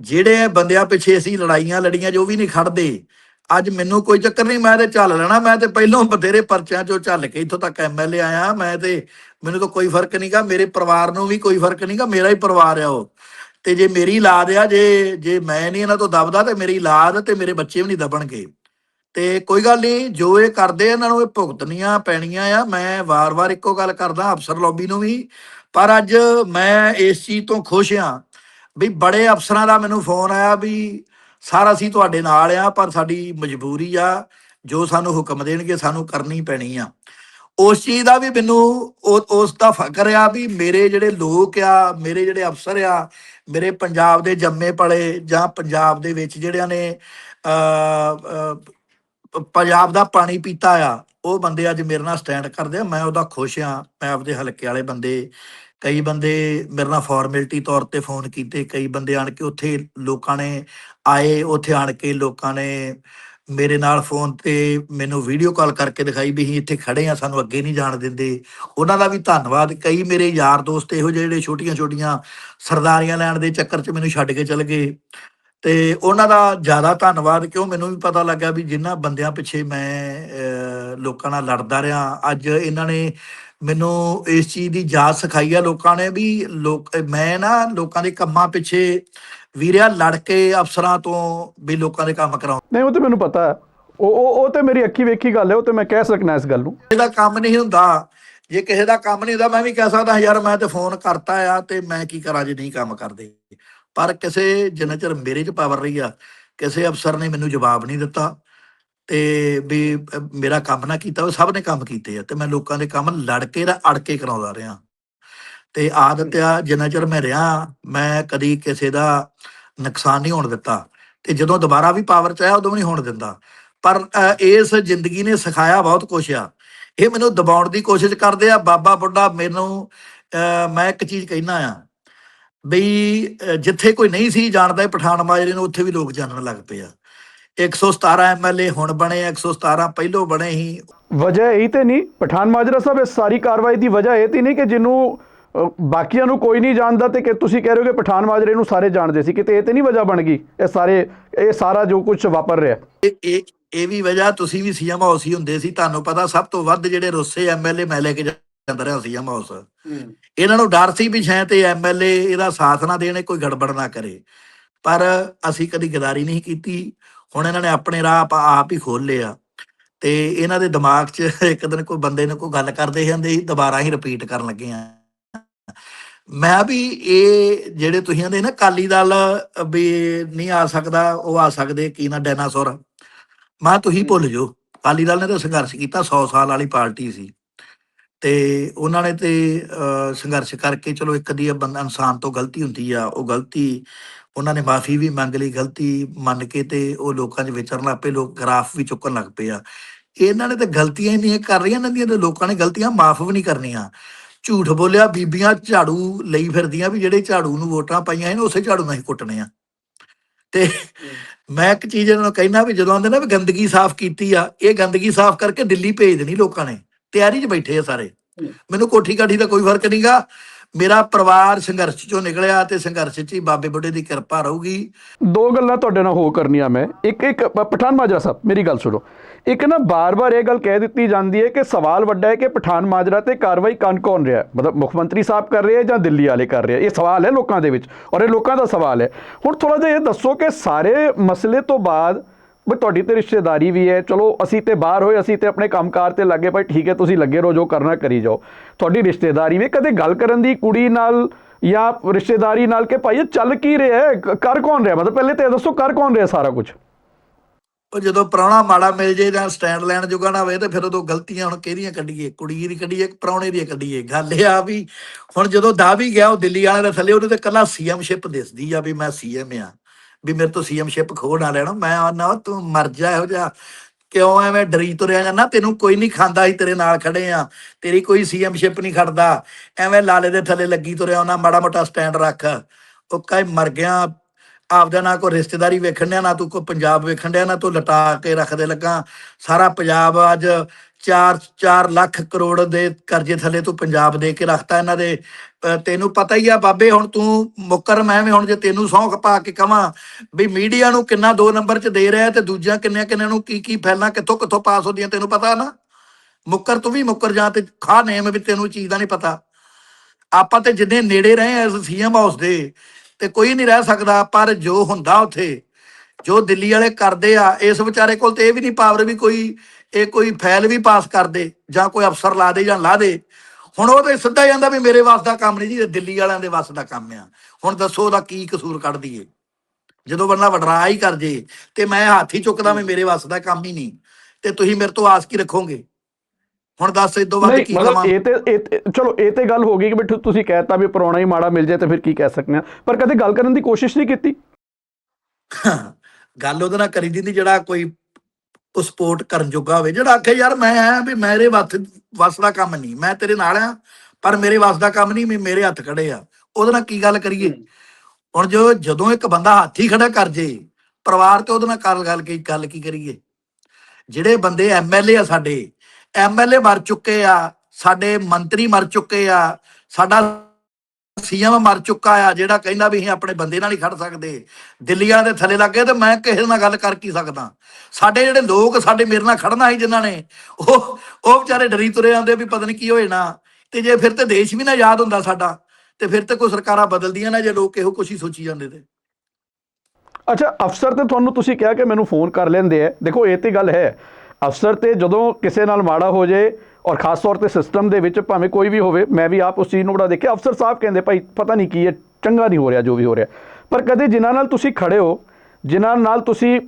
ਜਿਹੜੇ ਬੰਦਿਆਂ ਪਿੱਛੇ ਅਸੀਂ ਲੜਾਈਆਂ ਲੜੀਆਂ, ਜੋ ਵੀ ਨਹੀਂ ਖੜਦੇ ਅੱਜ ਮੈਨੂੰ ਕੋਈ ਚੱਕਰ ਨਹੀਂ, ਮੈਂ ਤੇ ਚੱਲ ਲੈਣਾ, ਮੈਂ ਤੇ ਪਹਿਲਾਂ ਬਥੇਰੇ ਪਰਚਿਆਂ ਚੋਂ ਚੱਲ ਕੇ ਇੱਥੋਂ ਤੱਕ ਐਮਐਲਏ ਆਇਆ, ਮੈਂ ਤੇ ਮੈਨੂੰ ਤਾਂ ਕੋਈ ਫ਼ਰਕ ਨਹੀਂਗਾ, ਮੇਰੇ ਪਰਿਵਾਰ ਨੂੰ ਵੀ ਕੋਈ ਫ਼ਰਕ ਨਹੀਂਗਾ, ਮੇਰਾ ਹੀ ਪਰਿਵਾਰ ਆ ਉਹ। ਤੇ ਜੇ ਮੇਰੀ ਔਲਾਦ ਆ, ਜੇ ਜੇ ਮੈਂ ਨਹੀਂ ਇਹਨਾਂ ਤੋਂ ਦਬਦਾ, ਤੇ ਮੇਰੀ ਔਲਾਦ ਤੇ ਮੇਰੇ ਬੱਚੇ ਵੀ ਨਹੀਂ ਦਬਣਗੇ। ਤੇ ਕੋਈ ਗੱਲ ਨਹੀਂ, ਜੋ ਇਹ ਕਰਦੇ ਇਹਨਾਂ ਨੂੰ ਇਹ ਭੁਗਤਣੀਆਂ ਪੈਣੀਆਂ ਆ, ਮੈਂ ਵਾਰ-ਵਾਰ ਇੱਕੋ ਗੱਲ ਕਰਦਾ, ਅਫਸਰ ਲੌਬੀ ਨੂੰ ਵੀ। ਪਰ ਅੱਜ ਮੈਂ ਇਸ ਚੀਜ਼ ਤੋਂ ਖੁਸ਼ ਆ, ਵੀ ਬੜੇ ਅਫਸਰਾਂ ਦਾ ਮੈਨੂੰ ਫੋਨ ਆਇਆ ਵੀ ਸਾਰਾ ਅਸੀਂ ਤੁਹਾਡੇ ਨਾਲ ਆ ਪਰ ਸਾਡੀ ਮਜਬੂਰੀ ਆ ਜੋ ਸਾਨੂੰ ਹੁਕਮ ਦੇਣਗੇ ਸਾਨੂੰ ਕਰਨੀ ਪੈਣੀ ਆ। ਉਸ ਚੀਜ਼ ਦਾ ਵੀ ਮੈਨੂੰ ਉਹ- ਉਸ ਦਾ ਫਕਰ ਆ ਵੀ ਮੇਰੇ ਜਿਹੜੇ ਲੋਕ ਆ ਮੇਰੇ ਜਿਹੜੇ ਅਫਸਰ ਆ ਮੇਰੇ ਪੰਜਾਬ ਦੇ ਜੰਮੇ ਪਲੇ ਜਾਂ ਪੰਜਾਬ ਦੇ ਵਿੱਚ ਜਿਹੜਿਆਂ ਨੇ ਅ, ਪੰਜਾਬ ਦਾ ਪਾਣੀ ਪੀਤਾ ਆ ਉਹ ਬੰਦੇ ਅੱਜ ਮੇਰੇ ਨਾਲ ਸਟੈਂਡ ਕਰਦੇ ਆ ਮੈਂ ਉਹਦਾ ਖੁਸ਼ ਆ ਮੈਂ ਆਪਦੇ ਹਲਕੇ ਵਾਲੇ ਬੰਦੇ ਕਈ ਬੰਦੇ ਮੇਰੇ ਨਾਲ ਫਾਰਮੈਲਿਟੀ ਤੌਰ ਤੇ ਫੋਨ ਕੀਤੇ ਕਈ ਬੰਦੇ ਆਣ ਕੇ ਉੱਥੇ ਲੋਕਾਂ ਨੇ ਆਏ ਉੱਥੇ ਆਣ ਕੇ ਲੋਕਾਂ ਨੇ ਮੇਰੇ ਨਾਲ ਫੋਨ ਤੇ ਮੈਨੂੰ ਵੀਡੀਓ ਕਾਲ ਕਰਕੇ ਦਿਖਾਈ ਵੀ ਅਸੀਂ ਇੱਥੇ ਖੜੇ ਆ ਸਾਨੂੰ ਅੱਗੇ ਨਹੀਂ ਜਾਣ ਦਿੰਦੇ। ਉਹਨਾਂ ਦਾ ਵੀ ਧੰਨਵਾਦ। ਕਈ ਮੇਰੇ ਯਾਰ ਦੋਸਤ ਇਹੋ ਜਿਹੇ ਜਿਹੜੇ ਛੋਟੀਆਂ ਛੋਟੀਆਂ ਸਰਦਾਰੀਆਂ ਲੈਣ ਦੇ ਚੱਕਰ 'ਚ ਮੈਨੂੰ ਛੱਡ ਕੇ ਚਲੇ ਗਏ। ਤੇ ਉਹਨਾਂ ਦਾ ਜ਼ਿਆਦਾ ਧੰਨਵਾਦ। ਕਿਉਂ? ਮੈਨੂੰ ਵੀ ਪਤਾ ਲੱਗਾ ਵੀ ਜਿਨ੍ਹਾਂ ਬੰਦਿਆਂ ਪਿੱਛੇ ਮੈਂ ਅਹ, ਲੋਕਾਂ ਨਾਲ ਲੜਦਾ ਰਿਹਾ। ਅੱਜ ਇਹਨਾਂ ਨੇ ਮੈਨੂੰ ਇਸ ਚੀਜ਼ ਦੀ ਜਾਚ ਸਿਖਾਈ ਆ। ਲੋਕਾਂ ਨੇ ਵੀ ਲੋਕ ਮੈਂ ਨਾ ਲੋਕਾਂ ਦੇ ਕੰਮਾਂ ਪਿੱਛੇ ਵੀਰਿਆ ਲੜ ਕੇ ਅਫਸਰਾਂ ਤੋਂ ਵੀ ਲੋਕਾਂ ਦੇ ਕੰਮ ਕਰਾਉਂ ਨਹੀਂ ਉਹ ਤੇ ਮੈਨੂੰ ਪਤਾ ਹੈ। ਉਹ ਉਹ ਉਹ ਤੇ ਮੇਰੀ ਅੱਖੀ ਵੇਖੀ ਗੱਲ ਹੈ ਉਹ ਤੇ ਮੈਂ ਕਹਿ ਸਕਣਾ ਇਸ ਗੱਲ ਨੂੰ। ਇਹਦਾ ਕੰਮ ਨਹੀਂ ਹੁੰਦਾ। ਜੇ ਕਿਸੇ ਦਾ ਕੰਮ ਨਹੀਂ ਹੁੰਦਾ ਮੈਂ ਵੀ ਕਹਿ ਸਕਦਾ ਯਾਰ ਮੈਂ ਤੇ ਫੋਨ ਕਰਤਾ ਆ ਤੇ ਮੈਂ ਕੀ ਕਰਾਂ ਜੇ ਨਹੀਂ ਕੰਮ ਕਰਦੇ। ਪਰ ਕਿਸੇ ਜਿੰਨਾ ਚਿਰ ਮੇਰੇ 'ਚ ਪਾਵਰ ਰਹੀ ਆ ਕਿਸੇ ਅਫਸਰ ਨੇ ਮੈਨੂੰ ਜਵਾਬ ਨਹੀਂ ਦਿੱਤਾ ਤੇ ਵੀ ਮੇਰਾ ਕੰਮ ਨਾ ਕੀਤਾ ਉਹ ਸਭ ਨੇ ਕੰਮ ਕੀਤੇ ਆ ਤੇ ਮੈਂ ਲੋਕਾਂ ਦੇ ਕੰਮ ਲੜ ਕੇ ਦਾ ਅੜ ਕੇ ਕਰਾਉਂਦਾ ਰਿਹਾ। ਤੇ ਆਦਤ ਆ ਜਿੰਨਾ ਚਿਰ ਮੈਂ ਰਿਹਾ ਮੈਂ ਕਦੀ ਕਿਸੇ ਦਾ ਨੁਕਸਾਨ ਨਹੀਂ ਹੋਣ ਦਿੱਤਾ। ਤੇ ਜਦੋਂ ਦੁਬਾਰਾ ਵੀ ਪਾਵਰ ਚ ਆਇਆ ਉਦੋਂ ਨਹੀਂ ਹੋਣ ਦਿੰਦਾ। ਪਰ ਇਸ ਜ਼ਿੰਦਗੀ ਨੇ ਸਿਖਾਇਆ ਬਹੁਤ ਕੁਛ ਆ। ਇਹ ਮੈਨੂੰ ਦਬਾਉਣ ਦੀ ਕੋਸ਼ਿਸ਼ ਕਰਦੇ ਆ। ਬਾਬਾ ਬੁੱਢਾ ਮੈਨੂੰ ਮੈਂ ਇੱਕ ਚੀਜ਼ ਕਹਿਣਾ ਆ ਬਈ ਜਿੱਥੇ ਕੋਈ ਨਹੀਂ ਸੀ ਜਾਣਦਾ ਇਹ ਪਠਾਨ ਮਾਜਰੇ ਨੂੰ ਉੱਥੇ ਵੀ ਲੋਕ ਜਾਣਨ ਲੱਗ ਪਏ ਆ। 117 ਐਮਐਲਏ ਹੁਣ ਬਣੇ ਆ, 117 ਪਹਿਲੋਂ ਬਣੇ ਸੀ। ਵਜ੍ਹਾ ਇਹ ਤੇ ਨਹੀਂ ਪਠਾਨ ਮਾਜਰਾ ਸਾਹਿਬ ਇਸ ਸਾਰੀ ਕਾਰਵਾਈ ਦੀ ਵਜ੍ਹਾ ਇਹ ਤੇ ਨਹੀਂ ਕਿ ਜਿਹਨੂੰ ਬਾਕੀਆਂ ਨੂੰ ਕੋਈ ਨਹੀਂ ਜਾਣਦਾ ਤੇ ਕਿ ਤੁਸੀਂ ਕਹਿ ਰਹੇ ਹੋ ਕਿ ਪਠਾਨ ਮਾਜਰੇ ਨੂੰ ਸਾਰੇ ਜਾਣਦੇ ਸੀ ਕਿਤੇ ਇਹ ਤੇ ਨਹੀਂ ਵਜ੍ਹਾ ਬਣ ਗਈ? ਇਹ ਸਾਰੇ ਇਹ ਸਾਰਾ ਜੋ ਕੁਝ ਵਾਪਰ ਰਿਹਾ। ਇਹ ਇਹ ਇਹ ਵੀ ਵਜ੍ਹਾ ਤੁਸੀਂ ਵੀ ਸੀਐਮ ਹਾਊਸ ਹੀ ਹੁੰਦੇ ਸੀ ਤੁਹਾਨੂੰ ਪਤਾ ਸਭ ਤੋਂ ਵੱਧ ਜਿਹੜੇ ਰੁੱਸੇ ਐਮਐਲਏ ਮੈਂ ਲੈ ਕੇ ਜਾਂਦਾ ਰਿਹਾ ਸੀਐਮ ਹਾਊਸ। ਇਹਨਾਂ ਨੂੰ ਡਰ ਸੀ ਵੀ ਸ਼ਾਇਦ ਇਹ ਐਮਐਲਏ ਇਹਦਾ ਸਾਥ ਨਾ ਦੇਣੇ ਕੋਈ ਗੜਬੜ ਨਾ ਕਰੇ। ਪਰ ਅਸੀਂ ਕਦੀ ਗਦਾਰੀ ਨਹੀਂ ਕੀਤੀ। ਹੁਣ ਇਹਨਾਂ ਨੇ ਆਪਣੇ ਰਾਹ ਆਪ ਆਪ ਹੀ ਖੋਲ ਲਿਆ। ਤੇ ਇਹਨਾਂ ਦੇ ਦਿਮਾਗ 'ਚ ਇੱਕ ਦਿਨ ਕੋਈ ਬੰਦੇ ਨੂੰ ਕੋਈ ਗੱਲ ਕਰਦੇ ਜਾਂਦੇ ਸੀ ਦੁਬਾਰਾ ਹੀ ਰਿਪੀਟ ਕਰਨ ਲੱਗੇ ਆ। ਮੈਂ ਵੀ ਇਹ ਜਿਹੜੇ ਤੁਸੀਂ ਕਹਿੰਦੇ ਨਾ ਕਾਲੀ ਦਲ ਵੀ ਨਹੀਂ ਆ ਸਕਦਾ ਉਹ ਆ ਸਕਦੇ ਕੀ ਨਾ ਡਾਇਨਾਸੌਰ। ਮੈਂ ਤੁਸੀਂ ਭੁੱਲ ਜਾਓ ਕਾਲੀ ਦਲ ਨੇ ਤਾਂ ਸੰਘਰਸ਼ ਕੀਤਾ 100 ਸਾਲ ਵਾਲੀ ਪਾਰਟੀ ਸੀ। ਤੇ ਉਹਨਾਂ ਨੇ ਤੇ ਸੰਘਰਸ਼ ਕਰਕੇ ਚਲੋ ਇੱਕ ਦੀ ਬੰਦਾ ਇਨਸਾਨ ਤੋਂ ਗਲਤੀ ਹੁੰਦੀ ਆ ਉਹ ਗਲਤੀ ਉਹਨਾਂ ਨੇ ਮਾਫੀ ਵੀ ਮੰਗ ਲਈ ਗਲਤੀ ਮੰਨ ਕੇ ਤੇ ਉਹ ਲੋਕਾਂ 'ਚ ਵਿਚਰਨ ਲੱਗ ਪਏ ਲੋਕ ਗ੍ਰਾਫ ਵੀ ਚੁੱਕਣ ਲੱਗ ਪਏ ਆ। ਇਹਨਾਂ ਨੇ ਤੇ ਗਲਤੀਆਂ ਹੀ ਨਹੀਂ ਕਰ ਰਹੀਆਂ ਇਹਨਾਂ ਦੀਆਂ ਤੇ ਲੋਕਾਂ ਨੇ ਗਲਤੀਆਂ ਮਾਫ ਵੀ ਨਹੀਂ ਕਰਨੀਆਂ। ਝੂਠ ਬੋਲਿਆ ਬੀਬੀਆਂ ਝਾੜੂ ਲਈ ਫਿਰਦੀਆਂ ਵੀ ਜਿਹੜੇ ਝਾੜੂ ਨੂੰ ਵੋਟਾਂ ਪਾਈਆਂ ਨੇ ਉਸੇ ਝਾੜੂ ਨਾਲ ਹੀ ਕੁੱਟਣੇ ਆ। ਤੇ ਮੈਂ ਇੱਕ ਚੀਜ਼ ਇਹਨਾਂ ਨੂੰ ਕਹਿਣਾ ਵੀ ਜਦੋਂ ਆਂਦੇ ਨਾ ਵੀ ਗੰਦਗੀ ਸਾਫ਼ ਕੀਤੀ ਆ ਇਹ ਗੰਦਗੀ ਸਾਫ਼ ਕਰਕੇ ਦਿੱਲੀ ਭੇਜ ਦੇਣੀ ਲੋਕਾਂ ਨੇ। ਤਿਆਰੀ 'ਚ ਬੈਠੇ ਆ ਸਾਰੇ। ਮੈਨੂੰ ਕੋਠੀ ਕਾਠੀ ਦਾ ਕੋਈ ਫ਼ਰਕ ਨਹੀਂਗਾ ਮੇਰਾ ਪਰਿਵਾਰ ਸੰਘਰਸ਼ 'ਚੋਂ ਨਿਕਲਿਆ ਤੇ ਸੰਘਰਸ਼ 'ਚ ਹੀ ਬਾਬੇ ਬੁੱਢੇ ਦੀ ਕਿਰਪਾ ਰਹੂਗੀ। ਦੋ ਗੱਲਾਂ ਤੁਹਾਡੇ ਨਾਲ ਹੋ ਕਰਨੀਆਂ ਮੈਂ। ਇੱਕ ਇੱਕ ਪਠਾਨ ਮਾਜਰਾ ਸਾਹਿਬ, ਮੇਰੀ ਗੱਲ ਸੁਣੋ। ਇੱਕ ਨਾ ਬਾਰ-ਬਾਰ ਇਹ ਗੱਲ ਕਹਿ ਦਿੱਤੀ ਜਾਂਦੀ ਹੈ ਕਿ ਸਵਾਲ ਵੱਡਾ ਹੈ ਕਿ ਪਠਾਨ ਮਾਜਰਾ ਤੇ ਕਾਰਵਾਈ ਕੌਣ ਕੌਣ ਰਿਹਾ ਮਤਲਬ ਮੁੱਖ ਮੰਤਰੀ ਸਾਹਿਬ ਕਰ ਰਹੇ ਹੈ ਜਾਂ ਦਿੱਲੀ ਵਾਲੇ ਕਰ ਰਹੇ ਹੈ? ਇਹ ਸਵਾਲ ਹੈ ਲੋਕਾਂ ਦੇ ਵਿੱਚ ਔਰ ਇਹ ਲੋਕਾਂ ਦਾ ਸਵਾਲ ਹੈ। ਹੁਣ ਥੋੜਾ ਜਿਹਾ ਇਹ ਦੱਸੋ ਕਿ ਸਾਰੇ ਮਸਲੇ ਤੋਂ ਬਾਅਦ ਵੀ ਤੁਹਾਡੀ ਤੇ ਰਿਸ਼ਤੇਦਾਰੀ ਵੀ ਹੈ, ਚਲੋ ਅਸੀਂ ਤੇ ਬਾਹਰ ਹੋਏ, ਅਸੀਂ ਤੇ ਆਪਣੇ ਕੰਮਕਾਰ ਤੇ ਲੱਗੇ ਭਾਈ ਠੀਕ ਹੈ, ਤੁਸੀਂ ਲੱਗੇ ਰਹੋ, ਜੋ ਕਰਨਾ ਕਰੀ ਜਾਓ। ਤੁਹਾਡੀ ਰਿਸ਼ਤੇਦਾਰੀ ਵੀ ਕਦੇ ਗੱਲ ਕਰਨ ਦੀ ਕੁੜੀ ਨਾਲ ਜਾਂ ਰਿਸ਼ਤੇਦਾਰੀ ਨਾਲ ਕਿ ਭਾਈ ਇਹ ਚੱਲ ਕੀ ਰਿਹਾ ਹੈ ਕਰ ਕੌਣ ਰਿਹਾ? ਮਤਲਬ ਪਹਿਲੇ ਤੇ ਦੱਸੋ, ਕਰ ਕੌਣ ਰਿਹਾ ਸਾਰਾ ਕੁਝ ਉਹ ਜਦੋਂ ਪ੍ਰਾਹੁਣਾ ਮਾੜਾ ਮਿਲ ਜੇ ਜਾਂ ਸਟੈਂਡ ਲੈਣ ਜੋਗਾ ਨਾ ਹੋਵੇ, ਤੇ ਫਿਰ ਉਦੋਂ ਗਲਤੀਆਂ ਹੁਣ ਕਿਹਦੀਆਂ ਕੱਢੀਏ? ਕੁੜੀ ਦੀ ਕੱਢੀਏ ਕਿ ਪ੍ਰਾਹੁਣੇ ਦੀ ਕੱਢੀਏ? ਗੱਲ ਇਹ ਆ ਵੀ ਹੁਣ ਜਦੋਂ ਦਾ ਵੀ ਗਿਆ, ਉਹ ਦਿੱਲੀ ਵਾਲਿਆਂ ਦੇ ਥੱਲੇ, ਉਹਦੇ ਤੇ ਕੱਲਾ ਸੀਐਮ ਦਿਸਦੀ ਆ ਵੀ ਮੈਂ ਸੀਐਮ ਆ। ਵੀ ਮੇਰੇ ਤੋਂ ਸੀਐਮ ਸ਼ਿਪ ਨਾ ਲੈਣਾ। ਮੈਂ ਆਨਾ ਤੂੰ ਮਰ ਜਾ ਇਹੋ ਜਿਹਾ। ਕਿਉਂ ਐਵੇਂ ਡਰੀ ਤੁਰਿਆ ਜਾਂਦਾ? ਤੈਨੂੰ ਕੋਈ ਨਹੀਂ ਖਾਂਦਾ ਸੀ ਤੇਰੇ ਨਾਲ ਖੜੇ ਆ। ਤੇਰੀ ਕੋਈ ਸੀਐਮ ਸ਼ਿਪ ਨਹੀਂ ਖੜਦਾ। ਐਵੇਂ ਲਾਲੇ ਦੇ ਥੱਲੇ ਲੱਗੀ ਤੁਰਿਆ ਉਹਨਾਂ ਮਾੜਾ ਮੋਟਾ ਸਟੈਂਡ ਰੱਖ। ਉਹ ਕਾਇ ਮਰ ਗਿਆ। ਆਪਦਾ ਨਾ ਕੋਈ ਰਿਸ਼ਤੇਦਾਰੀ ਵੇਖਣ ਡਿਆ, ਨਾ ਤੂੰ ਕੋਈ ਪੰਜਾਬ ਵੇਖਣ ਡਿਆ, ਨਾ ਤੂੰ ਲਟਾ ਕੇ ਰੱਖਦੇ ਲੱਗਾ। ਸਾਰਾ ਪੰਜਾਬ ਅੱਜ 4 4 ਲੱਖ ਕਰੋੜ ਦੇ ਕਰਜ਼ੇ ਥੱਲੇ ਤੂੰ ਪੰਜਾਬ ਦੇ ਕੇ ਰੱਖਤਾ ਇਹਨਾਂ ਦੇ। ਤੈਨੂੰ ਪਤਾ ਹੀ ਆ ਬਾਬੇ, ਹੁਣ ਤੂੰ ਮੁੱਕਰ ਮੈਂ ਹੁਣ ਜੇ ਤੈਨੂੰ ਸੌਂਖ ਪਾ ਕੇ ਕਵਾਂ ਵੀ ਮੀਡੀਆ ਨੂੰ ਕਿੰਨਾ ਦੋ ਨੰਬਰ 'ਚ ਦੇ ਰਿਹਾ ਤੇ ਦੂਜਿਆਂ ਕਿੰਨਿਆਂ ਕਿੰਨਿਆਂ ਨੂੰ ਕੀ ਕੀ ਫੈਲਾਂ, ਕਿੱਥੋਂ ਕਿੱਥੋਂ ਪਾਸ ਹੁੰਦੀਆਂ ਤੈਨੂੰ ਪਤਾ ਨਾ? ਮੁੱਕਰ ਤੂੰ ਵੀ ਮੁਕਰ ਜਾ ਤੇ ਖਾ ਨੇਮ ਵੀ ਤੈਨੂੰ ਚੀਜ਼ ਦਾ ਨਹੀਂ ਪਤਾ। ਆਪਾਂ ਤੇ ਜਿੰਨੇ ਨੇੜੇ ਰਹੇ ਆ ਸੀਐਮ ਹਾਊਸ ਦੇ ਤੇ ਕੋਈ ਨਹੀਂ ਰਹਿ ਸਕਦਾ, ਪਰ ਜੋ ਹੁੰਦਾ ਉਥੇ, ਜੋ ਦਿੱਲੀ ਵਾਲੇ ਕਰਦੇ ਆ, ਇਸ ਵਿਚਾਰੇ ਕੋਲ ਤੇ ਇਹ ਵੀ ਨਹੀਂ ਪਾਵਰ ਵੀ ਕੋਈ ਇਹ ਕੋਈ ਫਾਈਲ ਵੀ ਪਾਸ ਕਰ ਦੇ ਜਾਂ ਕੋਈ ਅਫਸਰ ਲਾ ਦੇ ਜਾਂ ਲਾ ਦੇ ਹੁਣ ਉਹ ਤੇ ਸਿੱਧਾ ਜਾਂਦਾ ਵੀ ਮੇਰੇ ਵਾਸ ਦਾ ਕੰਮ ਨਹੀਂ ਜੀ ਦਿੱਲੀ ਵਾਲਿਆਂ ਦੇ ਵਾਸ ਦਾ ਕੰਮ ਆ। ਹੁਣ ਦੱਸੋ ਉਹਦਾ ਕੀ ਕਸੂਰ ਕੱਢ ਦਈਏ ਜਦੋਂ ਬੰਦਾ ਵਡਰਾ ਹੀ ਕਰ ਜੇ ਤੇ ਮੈਂ ਹੱਥ ਚੁੱਕਦਾ ਵੀ ਮੇਰੇ ਵਾਸ ਦਾ ਕੰਮ ਹੀ ਨਹੀਂ ਤੇ ਤੁਸੀਂ ਮੇਰੇ ਤੋਂ ਆਸ ਕੀ ਰੱਖੋਗੇ? ਹੁਣ ਦੱਸ ਇਦੋਂ ਵੱਧ ਕੀ ਕਵਾਂ? ਇਹ ਤੇ ਇਹ ਚਲੋ ਇਹ ਤੇ ਗੱਲ ਹੋ ਗਈ ਕਿ ਵੀ ਠ- ਤੁਸੀਂ ਕਹਿਤਾ ਵੀ ਪਰੋਣਾ ਹੀ ਮਾੜਾ ਮਿਲ ਜਾਏ ਤੇ ਫਿਰ ਕੀ ਕਹਿ ਸਕਦੇ ਆ? ਪਰ ਕਦੇ ਗੱਲ ਕਰਨ ਦੀ ਕੋਸ਼ਿਸ਼ ਨਹੀਂ ਕੀਤੀ? ਗੱਲ ਉਹਦੇ ਨਾਲ ਕਰੀ ਦਿੰਦੀ ਜਿਹੜਾ ਕੋਈ ਉਹ ਸਪੋਰਟ ਕਰਨ ਜੋਗਾ ਹੋਵੇ। ਜਿਹੜਾ ਆਖੇ ਯਾਰ ਮੈਂ ਆ ਵੀ ਮੇਰੇ ਵੱਸ ਵੱਸ ਦਾ ਕੰਮ ਨਹੀਂ ਮੈਂ ਤੇਰੇ ਨਾਲ ਆ ਪਰ ਮੇਰੇ ਵੱਸ ਦਾ ਕੰਮ ਨਹੀਂ ਵੀ ਮੇਰੇ ਹੱਥ ਖੜੇ ਆ। ਉਹਦੇ ਨਾਲ ਕੀ ਗੱਲ ਕਰੀਏ? ਹੁਣ ਜੋ ਜਦੋਂ ਇੱਕ ਬੰਦਾ ਹੱਥ ਹੀ ਖੜਾ ਕਰ ਜੇ ਪਰਿਵਾਰ ਤੇ ਉਹਦੇ ਨਾਲ ਕਰ ਗੱਲ ਕੀ ਗੱਲ ਕੀ ਕਰੀਏ? ਜਿਹੜੇ ਬੰਦੇ ਐਮਐਲਏ ਆ ਸਾਡੇ ਐਮਐਲਏ ਮਰ ਚੁੱਕੇ ਆ ਸਾਡੇ ਮੰਤਰੀ ਮਰ ਚੁੱਕੇ ਆ ਸਾਡਾ ਸੀਐਮ ਮਰ ਚੁੱਕਾ ਆ, ਜਿਹੜਾ ਕਹਿੰਦਾ ਵੀ ਅਸੀਂ ਆਪਣੇ ਬੰਦੇ ਨਾਲ ਹੀ ਖੜ ਸਕਦੇ। ਦਿੱਲੀ ਦੇ ਥੱਲੇ ਲੱਗੇ ਤੇ ਮੈਂ ਕਿਸੇ ਨਾਲ ਗੱਲ ਕਰ ਕੀ ਸਕਦਾ। ਸਾਡੇ ਜਿਹੜੇ ਲੋਕ ਸਾਡੇ ਮੇਰੇ ਨਾਲ ਖੜਨਾ ਸੀ ਜਿਨ੍ਹਾਂ ਨੇ, ਉਹ ਉਹ ਵਿਚਾਰੇ ਡਰੀ ਤੁਰੇ ਆਉਂਦੇ ਵੀ ਪਤਾ ਨਹੀਂ ਕੀ ਹੋਏ ਨਾ। ਤੇ ਜੇ ਫਿਰ ਤੇ ਦੇਸ਼ ਵੀ ਨਾ ਯਾਦ ਹੁੰਦਾ ਸਾਡਾ, ਤੇ ਫਿਰ ਤੇ ਕੋਈ ਸਰਕਾਰਾਂ ਬਦਲਦੀਆਂ ਨਾ ਜੇ ਲੋਕ ਇਹੋ ਕੁਛ ਹੀ ਸੋਚੀ ਜਾਂਦੇ ਤੇ। ਅੱਛਾ, ਅਫਸਰ ਤੇ ਤੁਹਾਨੂੰ ਤੁਸੀਂ ਕਿਹਾ ਕਿ ਮੈਨੂੰ ਫੋਨ ਕਰ ਲੈਂਦੇ ਆ। ਦੇਖੋ, ਇਹ ਤੇ ਗੱਲ ਹੈ। ਅਫਸਰ ਤੇ ਜਦੋਂ ਕਿਸੇ ਨਾਲ ਮਾੜਾ ਹੋ ਜਾਏ ਔਰ ਖਾਸ ਤੌਰ ਤੇ ਸਿਸਟਮ ਦੇ ਵਿੱਚ ਭਾਵੇਂ ਕੋਈ ਵੀ ਹੋਵੇ, ਮੈਂ ਵੀ ਆਪ ਉਸ ਚੀਜ਼ ਨੂੰ ਬੜਾ ਦੇਖਿਆ। ਅਫਸਰ ਸਾਹਿਬ ਕਹਿੰਦੇ, ਭਾਈ, ਪਤਾ ਨਹੀਂ ਕੀ ਹੈ, ਚੰਗਾ ਨਹੀਂ ਹੋ ਰਿਹਾ, ਜੋ ਵੀ ਹੋ ਰਿਹਾ। ਪਰ ਕਦੇ ਜਿਨ੍ਹਾਂ ਨਾਲ ਤੁਸੀਂ ਖੜੇ ਹੋ, ਜਿਨ੍ਹਾਂ ਨਾਲ ਤੁਸੀਂ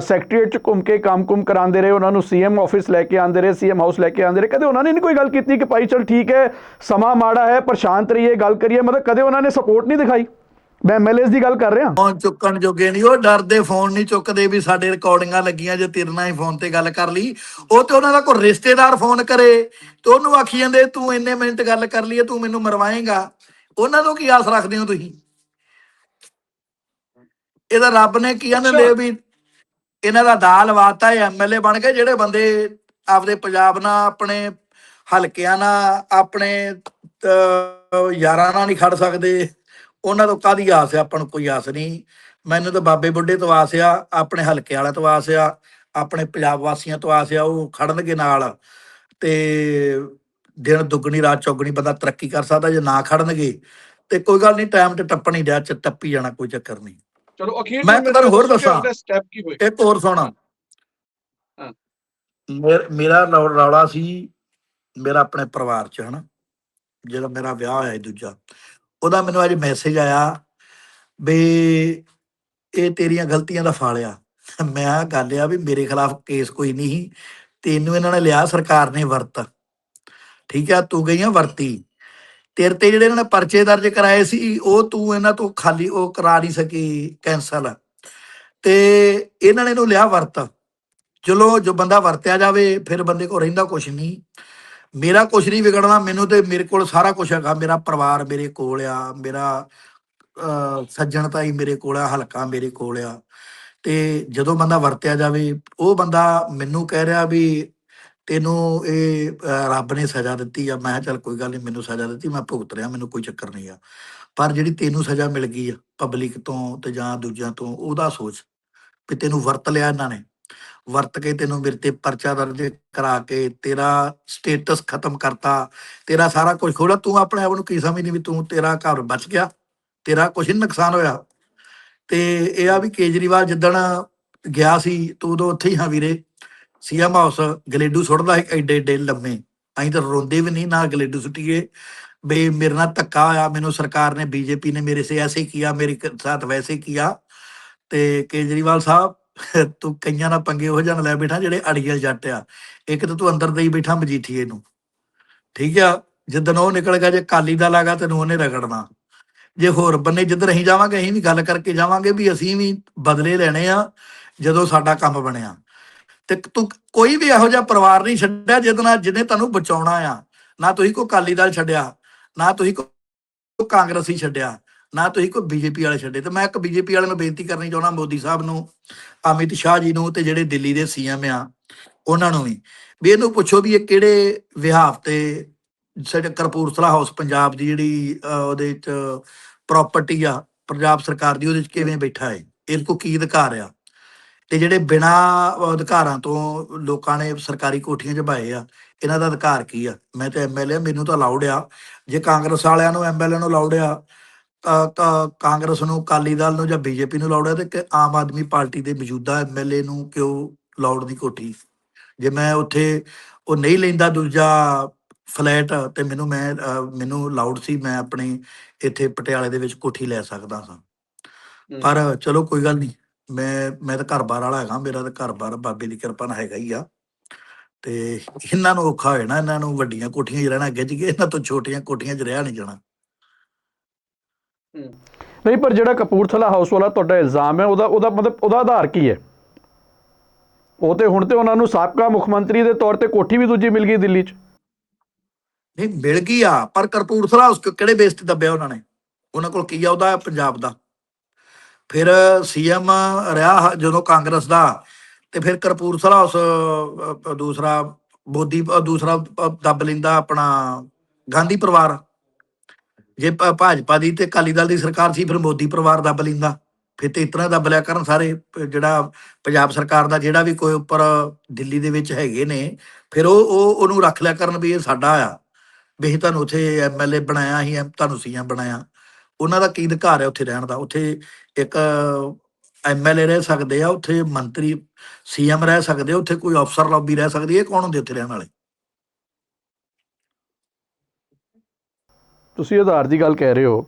ਸੈਕਟਰੀਏਟ ਚ ਘੁੰਮ ਕੇ ਕੰਮ-ਕੁਮ ਕਰਾਉਂਦੇ ਰਹੇ, ਉਹਨਾਂ ਨੂੰ ਸੀਐਮ ਆਫਿਸ ਲੈ ਕੇ ਆਉਂਦੇ ਰਹੇ ਸੀਐਮ ਹਾਊਸ ਲੈ ਕੇ ਆਉਂਦੇ ਰਹੇ, ਕਦੇ ਉਹਨਾਂ ਨੇ ਨਹੀਂ ਕੋਈ ਗੱਲ ਕੀਤੀ ਕਿ, ਭਾਈ, ਚਲ ਠੀਕ ਹੈ, ਸਮਾਂ ਮਾੜਾ ਹੈ ਪਰ ਸ਼ਾਂਤ ਰਹੀਏ, ਗੱਲ ਕਰੀਏ? ਮਤਲਬ ਕਦੇ ਉਹਨਾਂ ਨੇ ਸਪੋਰਟ ਨਹੀਂ ਦਿਖਾਈ। ਮੈਂ ਐਮਐਲਏਸ ਦੀ ਗੱਲ ਕਰ ਰਿਹਾ। ਫੋਨ ਚੁੱਕਣ ਜੋਗੇ ਨਹੀਂ ਉਹ ਡਰਦੇ ਫੋਨ ਨਹੀਂ ਚੁੱਕਦੇ ਵੀ ਸਾਡੇ ਰਿਕਾਰਡਿੰਗਾਂ ਲੱਗੀਆਂ ਜੇ ਤੇਰੇ ਨਾਲ ਹੀ ਫੋਨ ਤੇ ਗੱਲ ਕਰ ਲਈ। ਉਹ ਤੇ ਉਹਨਾਂ ਦਾ ਕੋਈ ਰਿਸ਼ਤੇਦਾਰ ਫੋਨ ਕਰੇ ਤੇ ਉਹਨੂੰ ਆਖੀ ਜਾਂਦੇ ਤੂੰ ਇੰਨੇ ਮਿੰਟ ਗੱਲ ਕਰ ਲਈ ਤੂੰ ਮੈਨੂੰ ਮਰਵਾਏਂਗਾ। ਉਹਨਾਂ ਤੋਂ ਕੀ ਆਸ ਰੱਖਦੇ ਹੋ ਤੁਸੀਂ? ਇਹਦਾ ਰੱਬ ਨੇ ਕੀ। ਲੈ ਵੀ ਇਹਨਾਂ ਦਾ ਦਾਲ ਵਾਤਾ ਇਹ ਐਮਐਲਏ ਬਣ ਗਏ ਜਿਹੜੇ ਬੰਦੇ ਆਪਦੇ ਪੰਜਾਬ ਨਾਲ ਆਪਣੇ ਹਲਕਿਆਂ ਨਾਲ ਆਪਣੇ ਅਹ, ਯਾਰਾਂ ਨਾਲ ਨਹੀਂ ਖੜ ਸਕਦੇ। ਉਹਨਾਂ ਤੋਂ ਕਾਦੀ ਆਸ ਆ ਆਪਾਂ ਨੂੰ ਕੋਈ ਆਸ ਨਹੀਂ। ਮੈਨੂੰ ਤਾਂ ਬਾਬੇ ਬੁੱਢੇ ਤੋਂ ਆਸ ਆ ਆਪਣੇ ਹਲਕੇ ਵਾਲਿਆਂ ਤੋਂ ਆਸ ਆ ਆਪਣੇ ਪੰਜਾਬ ਵਾਸੀਆਂ ਤੋਂ ਆਸ ਆ ਉਹ ਖੜਨਗੇ ਨਾਲ। ਤੇ ਦਿਨ ਦੁੱਗਣੀ ਰਾਤ ਚੌਗਣੀ ਬੰਦਾ ਤਰੱਕੀ ਕਰ ਸਕਦਾ ਜੇ ਨਾ ਖੜਨਗੇ। ਤੇ ਕੋਈ ਗੱਲ ਨਹੀਂ ਟਾਈਮ ਤੇ ਟੱਪਣ ਹੀ ਡਿਆ ਚ ਟੱਪੀ ਜਾਣਾ ਕੋਈ ਚੱਕਰ ਨਹੀਂ। ਚਲੋ ਅਖੀਰ ਮੈਂ ਤੁਹਾਨੂੰ ਹੋਰ ਦੱਸਾਂ। ਸਟੈਪ ਕੀ ਹੋਏ ਇੱਕ ਹੋਰ ਸੁਣਾ। ਮੇਰ- ਰੌਲਾ ਸੀ ਮੇਰਾ ਆਪਣੇ ਪਰਿਵਾਰ ਚ ਹਨਾ। ਜਦੋਂ ਮੇਰਾ ਵਿਆਹ ਹੋਇਆ ਦੂਜਾ। ਉਹਦਾ ਮੈਨੂੰ ਅੱਜ ਮੈਸੇਜ ਆਇਆ ਵੀ ਇਹ ਤੇਰੀਆਂ ਗਲਤੀਆਂ ਦਾ ਫਲ ਆ। ਮੈਂ ਕਿਹਾ ਗੱਲ ਆ ਵੀ ਮੇਰੇ ਖਿਲਾਫ ਕੇਸ ਕੋਈ ਨਹੀਂ ਸੀ, ਤੈਨੂੰ ਇਹਨਾਂ ਨੇ ਲਿਆ ਸਰਕਾਰ ਨੇ ਵਰਤ। ਠੀਕ ਆ ਤੂੰ ਗਈਆਂ ਵਰਤੀ। ਤੇਰੇ ਤੇ ਜਿਹੜੇ ਇਹਨਾਂ ਨੇ ਪਰਚੇ ਦਰਜ ਕਰਾਏ ਸੀ ਉਹ ਤੂੰ ਇਹਨਾਂ ਤੋਂ ਖਾਲੀ ਉਹ ਕਰਾ ਨਹੀਂ ਸਕੀ ਕੈਂਸਲ ਤੇ ਇਹਨਾਂ ਨੇ ਇਹਨੂੰ ਲਿਆ ਵਰਤ। ਚਲੋ ਜੋ ਬੰਦਾ ਵਰਤਿਆ ਜਾਵੇ ਫਿਰ ਬੰਦੇ ਕੋਲ ਰਹਿੰਦਾ ਕੁਛ ਨਹੀਂ। ਮੇਰਾ ਕੁਛ ਨਹੀਂ ਵਿਗੜਨਾ, ਮੈਨੂੰ ਤੇ ਮੇਰੇ ਕੋਲ ਸਾਰਾ ਕੁਝ ਹੈਗਾ। ਮੇਰਾ ਪਰਿਵਾਰ ਮੇਰੇ ਕੋਲ ਆ, ਮੇਰਾ ਸੱਜਣ ਤਾਈ ਮੇਰੇ ਕੋਲ ਆ, ਹਲਕਾ ਮੇਰੇ ਕੋਲ ਆ। ਤੇ ਜਦੋਂ ਬੰਦਾ ਵਰਤਿਆ ਜਾਵੇ, ਉਹ ਬੰਦਾ ਮੈਨੂੰ ਕਹਿ ਰਿਹਾ ਵੀ ਤੈਨੂੰ ਇਹ ਰੱਬ ਨੇ ਸਜ਼ਾ ਦਿੱਤੀ ਆ। ਮੈਂ ਕਿਹਾ, ਚੱਲ ਕੋਈ ਗੱਲ ਨਹੀਂ ਮੈਨੂੰ ਸਜ਼ਾ ਦਿੱਤੀ, ਮੈਂ ਭੁਗਤ ਰਿਹਾ, ਮੈਨੂੰ ਕੋਈ ਚੱਕਰ ਨਹੀਂ ਆ। ਪਰ ਜਿਹੜੀ ਤੈਨੂੰ ਸਜ਼ਾ ਮਿਲ ਗਈ ਆ ਪਬਲਿਕ ਤੋਂ ਤੇ ਜਾਂ ਦੂਜਿਆਂ ਤੋਂ, ਉਹਦਾ ਸੋਚ ਵੀ ਤੈਨੂੰ ਵਰਤ ਲਿਆ ਇਹਨਾਂ ਨੇ। ਵਰਤ ਕੇ ਤੈਨੂੰ ਮੇਰੇ ਤੇ ਪਰਚਾ ਦਰਜ ਕਰਾ ਕੇ ਤੇਰਾ ਸਟੇਟਸ ਖਤਮ ਕਰਤਾ, ਤੇਰਾ ਸਾਰਾ ਕੁਝ ਖੋਲਾ ਤੂੰ ਆਪਣੇ ਆਪ ਨੂੰ ਕੀ ਸਮਝਦੀ ਵੀ ਤੂੰ ਤੇਰਾ ਘਰ ਬਚ ਗਿਆ, ਤੇਰਾ ਕੁਝ ਨੁਕਸਾਨ ਹੋਇਆ। ਤੇ ਇਹ ਆ ਵੀ ਕੇਜਰੀਵਾਲ ਜਿੱਦਣ ਗਿਆ ਸੀ, ਤੂੰ ਉਦੋਂ ਉੱਥੇ ਹੀ ਹਾਂ ਵੀਰੇ। ਸੀਐਮ ਹਾਊਸ ਗਲੇਡੂ ਸੁੱਟਦਾ ਇੱਕ ਐਡੇ ਐਡੇ ਲੰਮੇ। ਅਸੀਂ ਤਾਂ ਰੋਂਦੇ ਵੀ ਨਹੀਂ, ਨਾ ਗਲੇਡੂ ਸੁੱਟੀਏ। ਬੇ ਮੇਰੇ ਨਾਲ ਧੱਕਾ ਹੋਇਆ, ਮੈਨੂੰ ਸਰਕਾਰ ਨੇ, ਬੀਜੇਪੀ ਨੇ ਮੇਰੇ ਸੇ ਐਸੇ ਕੀਤਾ ਮੇਰੇ ਸਾਥ ਵੈਸੇ ਕੀਤਾ ਤੇ ਕੇਜਰੀਵਾਲ ਸਾਹਿਬ ਤੂੰ ਕਈਆਂ ਨਾਲ ਪੰਗੇ ਹੋ ਜਾਣ ਲੈ ਬੈਠਾ ਜਿਹੜੇ ਅੜੀਅਲ ਜੱਟ ਆ। ਇੱਕ ਤਾਂ ਤੂੰ ਅੰਦਰ ਦੇ ਬੈਠਾ ਮਜੀਠੀਏ ਨੂੰ। ਠੀਕ ਆ? ਜਿੱਦਣ ਉਹ ਨਿਕਲ ਗਿਆ, ਜੇ ਕਾਲੀ ਦਾ ਲਾਗਾ ਤੈਨੂੰ ਉਹਨੇ ਰਗੜਨਾ। ਜੇ ਹੋਰ ਬੰਨੇ ਜਿੱਧਰ ਅਸੀਂ ਜਾਵਾਂਗੇ, ਅਸੀਂ ਵੀ ਗੱਲ ਕਰਕੇ ਜਾਵਾਂਗੇ ਵੀ ਅਸੀਂ ਵੀ ਬਦਲੇ ਲੈਣੇ ਆ, ਜਦੋਂ ਸਾਡਾ ਕੰਮ ਬਣਿਆ। ਤੇ ਤੂੰ ਕੋਈ ਵੀ ਇਹੋ ਜਿਹਾ ਪਰਿਵਾਰ ਨਹੀਂ ਛੱਡਿਆ ਜਿਹਦੇ ਨਾਲ ਜਿਹਨੇ ਤੁਹਾਨੂੰ ਬਚਾਉਣਾ ਆ। ਨਾ ਤੁਸੀਂ ਕੋਈ ਕਾਲੀ ਦਲ ਛੱਡਿਆ, ਨਾ ਤੁਸੀਂ ਕੋਈ ਕਾਂਗਰਸੀ ਛੱਡਿਆ, ਨਾ ਤੁਸੀਂ ਕੋਈ ਬੀਜੇਪੀ ਵਾਲੇ ਛੱਡੇ। ਤੇ ਮੈਂ ਇੱਕ ਬੀਜੇਪੀ ਵਾਲੇ ਨੂੰ ਬੇਨਤੀ ਕਰਨੀ ਚਾਹੁੰਦਾ ਮੋਦੀ ਸਾਹਿਬ ਨੂੰ ਅਮਿਤ ਸ਼ਾਹ ਜੀ ਨੂੰ ਤੇ ਜਿਹੜੇ ਦਿੱਲੀ ਦੇ ਸੀਐਮ ਆ, ਉਹਨਾਂ ਨੂੰ ਵੀ। ਵੀ ਇਹਨੂੰ ਪੁੱਛੋ ਵੀ ਇਹ ਕਿਹੜੇ ਵਿਹਾਰ ਤੇ ਸਾਡੇ ਕਰਪੂਰਥਲਾ ਹਾਊਸ ਪੰਜਾਬ ਦੀ ਜਿਹੜੀ ਉਹਦੇ ਚ ਪ੍ਰਾਪਰਟੀ ਆ, ਪੰਜਾਬ ਸਰਕਾਰ ਦੀ, ਉਹਦੇ ਚ ਕਿਵੇਂ ਬੈਠਾ ਹੈ? ਇਹ ਕੋ ਕੀ ਅਧਿਕਾਰ ਆ? ਤੇ ਜਿਹੜੇ ਬਿਨਾ ਅਧਿਕਾਰਾਂ ਤੋਂ ਲੋਕਾਂ ਨੇ ਸਰਕਾਰੀ ਕੋਠੀਆਂ 'ਚ ਬਾਏ ਆ, ਇਹਨਾਂ ਦਾ ਅਧਿਕਾਰ ਕੀ ਆ? ਮੈਂ ਤੇ ਐਮਐਲਏ ਮੈਨੂੰ ਤਾਂ ਅਲਾਉਡ ਆ। ਜੇ ਕਾਂਗਰਸ ਵਾਲਿਆਂ ਨੂੰ ਐਮਐਲਏ ਨੂੰ ਅਲਾਉਡ ਆ ਤਾਂ ਕਾਂਗਰਸ ਨੂੰ ਅਕਾਲੀ ਦਲ ਨੂੰ ਜਾਂ ਬੀਜੇਪੀ ਨੂੰ ਆ ਤੇ ਕਿ ਆਮ ਆਦਮੀ ਪਾਰਟੀ ਦੇ ਮੌਜੂਦਾ ਐਮਐਲਏ ਨੂੰ ਕਿਉਂ ਅਲਾਉਡ ਦੀ ਕੋਠੀ? ਜੇ ਮੈਂ ਉੱਥੇ ਉਹ ਨਹੀਂ ਲੈਂਦਾ ਦੂਜਾ ਫਲੈਟ ਤੇ ਮੈਨੂੰ ਮੈਂ ਮੈਨੂੰ ਅਲਾਉਡ ਸੀ ਮੈਂ ਆਪਣੇ ਇੱਥੇ ਪਟਿਆਲੇ ਦੇ ਵਿੱਚ ਕੋਠੀ ਲੈ ਸਕਦਾ ਸਾਂ। ਪਰ ਚਲੋ ਕੋਈ ਗੱਲ ਨਹੀਂ ਮੈਂ ਮੈਂ ਤਾਂ ਘਰ-ਬਾਰ ਵਾਲਾ ਹੈਗਾ ਮੇਰਾ ਤਾਂ ਘਰ-ਬਾਰ ਬਾਬੇ ਦੀ ਕਿਰਪਾ ਨਾਲ ਹੈਗਾ ਹੀ ਆ। ਤੇ ਇਹਨਾਂ ਨੂੰ ਔਖਾ ਹੋਇਆ ਨਾ ਇਹਨਾਂ ਨੂੰ ਵੱਡੀਆਂ ਕੋਠੀਆਂ 'ਚ ਰਹਿਣਾ ਗਿੱਜ ਗਏ ਇਹਨਾਂ ਤੋਂ ਛੋਟੀਆਂ ਕੋਠੀਆਂ 'ਚ ਰਹਿ ਨਹੀਂ ਜਾਣਾ। ਨਹੀਂ, ਪਰ ਜਿਹੜਾ ਕਪੂਰਥਲਾ ਹਾਊਸ ਵਾਲਾ ਤੁਹਾਡਾ ਇਲਜ਼ਾਮ ਹੈ, ਉਹਦਾ ਉਹਦਾ ਮਤਲਬ ਉਹਦਾ ਆਧਾਰ ਕੀ ਹੈ? ਉਹ ਤੇ ਹੁਣ ਤੇ ਉਹਨਾਂ ਨੂੰ ਸਾਬਕਾ ਮੁੱਖ ਮੰਤਰੀ ਦੇ ਤੌਰ ਤੇ ਕੋਠੀ ਵੀ ਦੂਜੀ ਮਿਲ ਗਈ ਦਿੱਲੀ 'ਚ। ਨਹੀਂ, ਮਿਲ ਗਈ ਆ, ਪਰ ਕਰਪੂਰਥਲਾ ਉਸ ਕਿਹੜੇ ਬੇਸ ਤੇ ਦੱਬਿਆ ਉਹਨਾਂ ਨੇ? ਉਹਨਾਂ ਕੋਲ ਕੀ ਆ ਉਹਦਾ, ਪੰਜਾਬ ਦਾ। ਫਿਰ ਸੀਐਮ ਰਿਹਾ ਜਦੋਂ ਕਾਂਗਰਸ ਦਾ, ਤੇ ਫਿਰ ਕਰਪੂਰਥਲਾ ਉਸ ਦੂਸਰਾ ਮੋਦੀ ਦੂਸਰਾ ਦੱਬ ਲੈਂਦਾ ਆਪਣਾ ਗਾਂਧੀ ਪਰਿਵਾਰ। ਜੇ ਭਾਜਪਾ ਦੀ ਤੇ ਅਕਾਲੀ ਦਲ ਦੀ ਸਰਕਾਰ ਸੀ, ਫਿਰ ਮੋਦੀ ਪਰਿਵਾਰ ਦੱਬ ਲੈਂਦਾ। ਫਿਰ ਤੇ ਇਤਨਾ ਦੱਬ ਲਿਆ ਕਰਨ ਸਾਰੇ ਜਿਹੜਾ ਪੰਜਾਬ ਸਰਕਾਰ ਦਾ ਜਿਹੜਾ ਵੀ ਕੋਈ ਉੱਪਰ ਦਿੱਲੀ ਦੇ ਵਿੱਚ ਹੈਗੇ ਨੇ, ਫਿਰ ਉਹ ਉਹ, ਉਹਨੂੰ ਰੱਖ ਲਿਆ ਕਰਨ ਵੀ ਇਹ ਸਾਡਾ ਆ। ਵੀ ਅਸੀਂ ਤੁਹਾਨੂੰ ਉੱਥੇ ਐਮਐਲਏ ਬਣਾਇਆ, ਅਸੀਂ ਐਮ- ਤੁਹਾਨੂੰ ਸੀਐਮ ਬਣਾਇਆ। ਉਹਨਾਂ ਦਾ ਕੀ ਅਧਿਕਾਰ ਹੈ ਉੱਥੇ ਰਹਿਣ ਦਾ? ਉੱਥੇ ਇੱਕ ਐਮਐਲਏ ਰਹਿ ਸਕਦੇ ਆ, ਉੱਥੇ ਮੰਤਰੀ ਸੀਐਮ ਰਹਿ ਸਕਦੇ ਆ, ਉੱਥੇ ਕੋਈ ਅਫਸਰ ਲੌਬੀ ਰਹਿ ਸਕਦੀ ਹੈ ਇਹ ਕੌਣ ਹੁੰਦੇ ਉੱਥੇ ਰਹਿਣ ਵਾਲੇ? ਤੁਸੀਂ ਆਧਾਰ ਦੀ ਗੱਲ ਕਹਿ ਰਹੇ ਹੋ।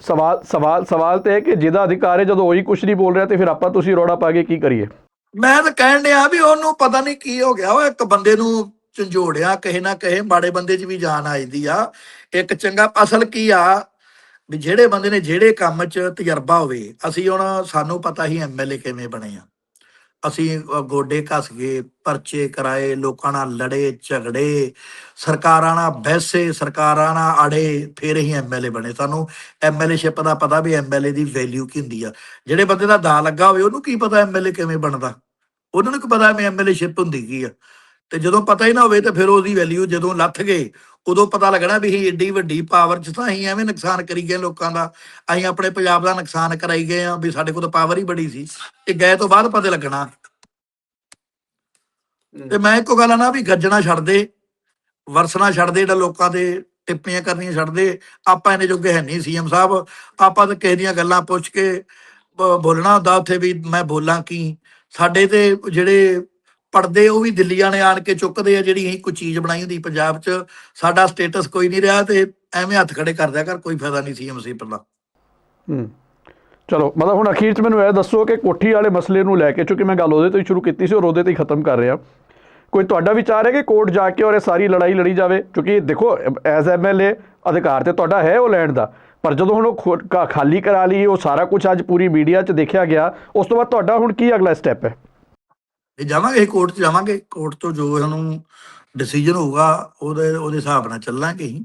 ਸਵਾਲ ਸਵਾਲ ਸਵਾਲ ਤੇ ਹੈ ਕਿ ਜਿਹਦਾ ਅਧਿਕਾਰ ਹੈ, ਜਦੋਂ ਉਹੀ ਕੁਝ ਨਹੀਂ ਬੋਲ ਰਿਹਾ ਤੇ ਫਿਰ ਆਪਾਂ ਤੁਸੀਂ ਰੋੜਾ ਪਾ ਕੇ ਕੀ ਕਰੀਏ? ਮੈਂ ਤਾਂ ਕਹਿਣ ਡਿਆ ਵੀ ਉਹਨੂੰ ਪਤਾ ਨਹੀਂ ਕੀ ਹੋ ਗਿਆ। ਉਹ ਇੱਕ ਬੰਦੇ ਨੂੰ ਝੰਜੋੜਿਆ, ਕਹੇ ਨਾ ਕਹੇ, ਮਾੜੇ ਬੰਦੇ 'ਚ ਵੀ ਜਾਨ ਆ ਜਾਂਦੀ ਆ। ਇੱਕ ਚੰਗਾ ਅਸਲ ਕੀ ਆ, ਵੀ ਜਿਹੜੇ ਬੰਦੇ ਨੇ ਜਿਹੜੇ ਕੰਮ 'ਚ ਤਜਰਬਾ ਹੋਵੇ, ਅਸੀਂ ਹੁਣ ਸਾਨੂੰ ਪਤਾ ਹੀ ਐਮਐਲਏ ਕਿਵੇਂ ਬਣੇ ਆ। ਅਸੀਂ ਗੋਡੇ ਘਸ ਗਏ, ਪਰਚੇ ਕਰਾਏ, ਲੋਕਾਂ ਨਾਲ ਲੜੇ, ਝਗੜੇ, ਸਰਕਾਰਾਂ ਨਾਲ ਬਹਿਸੇ, ਸਰਕਾਰਾਂ ਨਾਲ ਅੜੇ, ਫਿਰ ਅਸੀਂ ਐਮਐਲਏ ਬਣੇ। ਸਾਨੂੰ ਐਮਐਲਏਸ਼ਿਪ ਦਾ ਪਤਾ ਵੀ ਐਮਐਲਏ ਦੀ ਵੈਲਿਊ ਕੀ ਹੁੰਦੀ ਆ। ਜਿਹੜੇ ਬੰਦੇ ਦਾ ਦਾ ਲੱਗਾ ਹੋਵੇ, ਉਹਨੂੰ ਕੀ ਪਤਾ ਐਮਐਲਏ ਕਿਵੇਂ ਬਣਦਾ? ਉਹਨਾਂ ਨੂੰ ਕੀ ਪਤਾ ਮੈਂ ਐਮਐਲਏਸ਼ਿਪ ਹੁੰਦੀ ਕੀ ਆ। ਤੇ ਜਦੋਂ ਪਤਾ ਹੀ ਨਾ ਹੋਵੇ ਤੇ ਫਿਰ ਉਹਦੀ ਵੈਲਿਊ ਜਦੋਂ ਲੱਥ ਗਏ ਉਦੋਂ ਪਤਾ ਲੱਗਣਾ ਵੀ ਇਹ ਏਡੀ ਵੱਡੀ ਪਾਵਰ ਚ ਤਾਂ ਅਸੀਂ ਐਵੇਂ ਨੁਕਸਾਨ ਕਰੀ ਗਏ ਲੋਕਾਂ ਦਾ, ਅਸੀਂ ਆਪਣੇ ਪੰਜਾਬ ਦਾ ਨੁਕਸਾਨ ਕਰਾਈ ਗਏ ਆ ਵੀ ਸਾਡੇ ਕੋਲ ਤਾਂ ਪਾਵਰ ਹੀ ਬੜੀ ਸੀ, ਤੇ ਗਏ ਤੋਂ ਬਾਅਦ ਪਤਾ ਲੱਗਣਾ। ਤੇ ਮੈਂ ਇੱਕੋ ਗੱਲ ਆ ਨਾ ਵੀ ਗੱਜਣਾ ਛੱਡ ਦੇ, ਵਰਸਣਾ ਛੱਡ ਦੇ ਜਿਹੜਾ ਲੋਕਾਂ ਦੇ ਟਿੱਪੀਆਂ ਕਰਨੀਆਂ ਛੱਡ ਦੇ, ਆਪਾਂ ਇਹਨੇ ਜੋਗੇ ਹੈ ਨਹੀਂ ਸੀਐਮ ਸਾਹਿਬ, ਆਪਾਂ ਤਾਂ ਕਿਸੇ ਦੀਆਂ ਗੱਲਾਂ ਪੁੱਛ ਕੇ ਬੋਲਣਾ ਹੁੰਦਾ ਉੱਥੇ ਵੀ ਮੈਂ ਬੋਲਾਂ ਕੀ, ਸਾਡੇ ਤੇ ਜਿਹੜੇ ਪੜਦੇ ਉਹ ਵੀ ਦਿੱਲੀਆਂ ਨੇ ਆਣ ਕੇ ਚੁੱਕਦੇ ਆ, ਜਿਹੜੀ ਅਸੀਂ ਕੋਈ ਚੀਜ਼ ਬਣਾਈ ਹੁੰਦੀ ਪੰਜਾਬ 'ਚ, ਸਾਡਾ ਸਟੇਟਸ ਕੋਈ ਨਹੀਂ ਰਿਹਾ ਤੇ ਐਵੇਂ ਹੱਥ ਖੜੇ ਕਰਦਿਆ ਕਰ, ਕੋਈ ਫਾਇਦਾ ਨਹੀਂ ਸੀਐਮ ਸੀਪ ਦਾ। ਹੂੰ। ਚਲੋ, ਮਤਲਬ ਹੁਣ ਅਖੀਰ 'ਚ ਮੈਨੂੰ ਇਹ ਦੱਸੋ ਕਿ ਕੋਠੀ ਵਾਲੇ ਮਸਲੇ ਨੂੰ ਲੈ ਕੇ ਚੂੰਕਿ ਮੈਂ ਗੱਲ ਉਹਦੇ ਤੋਂ ਹੀ ਸ਼ੁਰੂ ਕੀਤੀ ਸੀ, ਔਰ ਉਹਦੇ ਤੇ ਹੀ ਖਤਮ ਕਰ ਰਿਹਾ। ਕੋਈ ਤੁਹਾਡਾ ਵਿਚਾਰ ਹੈ ਕਿ ਕੋਰਟ ਜਾ ਕੇ ਔਰ ਇਹ ਸਾਰੀ ਲੜਾਈ ਲੜੀ ਜਾਵੇ? ਕਿਉਂਕਿ ਦੇਖੋ ਐਜ਼ ਐਮਐਲਏ ਅਧਿਕਾਰ ਤੇ ਤੁਹਾਡਾ ਹੈ ਉਹ ਲੈਣ ਦਾ, ਪਰ ਜਦੋਂ ਹੁਣ ਉਹ ਖਾਲੀ ਕਰਾ ਲਈ, ਉਹ ਸਾਰਾ ਕੁਝ ਅੱਜ ਪੂਰੀ ਮੀਡੀਆ 'ਚ ਦੇਖਿਆ ਗਿਆ, ਉਸ ਤੋਂ ਬਾਅਦ ਤੁਹਾਡਾ ਹੁਣ ਕੀ ਅਗਲਾ ਸਟੈਪ ਹੈ? ਇਹ ਜਾਵਾਂਗੇ ਕੋਰਟ 'ਚ ਜਾਵਾਂਗੇ। ਕੋਰਟ ਤੋਂ ਜੋ ਸਾਨੂੰ ਡਿਸੀਜਨ ਹੋਊਗਾ ਉਹਦੇ ਉਹਦੇ ਹਿਸਾਬ ਨਾਲ ਚੱਲਾਂਗੇ ਹੀ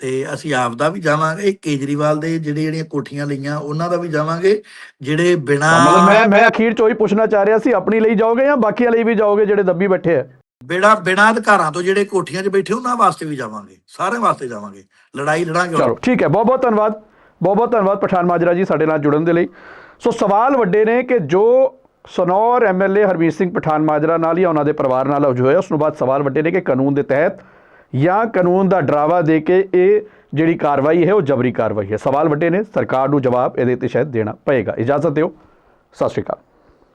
ਤੇ ਅਸੀਂ ਆਪ ਦਾ ਵੀ ਜਾਵਾਂਗੇ ਕੇਜਰੀਵਾਲ ਦੇ ਜਿਹੜੇ ਜਿਹੜੀਆਂ ਕੋਠੀਆਂ ਲਈਆਂ ਉਹਨਾਂ ਦਾ ਵੀ ਜਾਵਾਂਗੇ। ਜਿਹੜੇ ਬਿਨਾ ਮੈਂ ਮੈਂ ਅਖੀਰ 'ਚ ਉਹੀ ਪੁੱਛਣਾ ਚਾਹ ਰਿਹਾ ਸੀ ਆਪਣੀ ਲਈ ਜਾਓਗੇ ਜਾਂ ਬਾਕੀਆਂ ਲਈ ਵੀ ਜਾਓਗੇ ਜਿਹੜੇ ਦੱਬੀ ਬੈਠੇ ਆ? ਬਿਨਾ ਬਿਨਾ ਅਧਿਕਾਰਾਂ ਤੋਂ ਜਿਹੜੇ ਕੋਠੀਆਂ 'ਚ ਬੈਠੇ ਉਹਨਾਂ ਵਾਸਤੇ ਵੀ ਜਾਵਾਂਗੇ। ਸਾਰਿਆਂ ਵਾਸਤੇ ਜਾਵਾਂਗੇ। ਲੜਾਈ ਲੜਾਂਗੇ ਚਲੋ ਠੀਕ ਹੈ। ਬਹੁਤ ਬਹੁਤ ਧੰਨਵਾਦ। ਬਹੁਤ ਬਹੁਤ ਧੰਨਵਾਦ ਪਠਾਨ ਮਾਜਰਾ ਜੀ ਸਾਡੇ ਨਾਲ ਜੁੜਨ ਦੇ ਲਈ। ਸੋ ਸਵਾਲ ਵੱਡੇ ਨੇ ਕਿ ਜੋ ਸਨੌਰ ਐਮਐਲਏ ਹਰਮੀਤ ਸਿੰਘ ਪਠਾਨ ਮਾਜਰਾ ਨਾਲ ਜਾਂ ਉਹਨਾਂ ਦੇ ਪਰਿਵਾਰ ਨਾਲ ਜੋ ਹੋਇਆ ਉਸ ਨੂੰ ਬਾਅਦ ਸਵਾਲ ਵੱਡੇ ਨੇ ਕਿ ਕਾਨੂੰਨ ਦੇ ਤਹਿਤ ਜਾਂ ਕਾਨੂੰਨ ਦਾ ਡਰਾਵਾ ਦੇ ਕੇ ਇਹ ਜਿਹੜੀ ਕਾਰਵਾਈ ਹੈ, ਉਹ ਜਬਰੀ ਕਾਰਵਾਈ ਹੈ। ਸਵਾਲ ਵੱਡੇ ਨੇ, ਸਰਕਾਰ ਨੂੰ ਜਵਾਬ ਇਹਦੇ ਤੇ ਸ਼ਾਇਦ ਦੇਣਾ ਪਏਗਾ। ਇਜਾਜ਼ਤ ਦਿਓ। ਸਤਿ ਸ਼੍ਰੀ ਅਕਾਲ।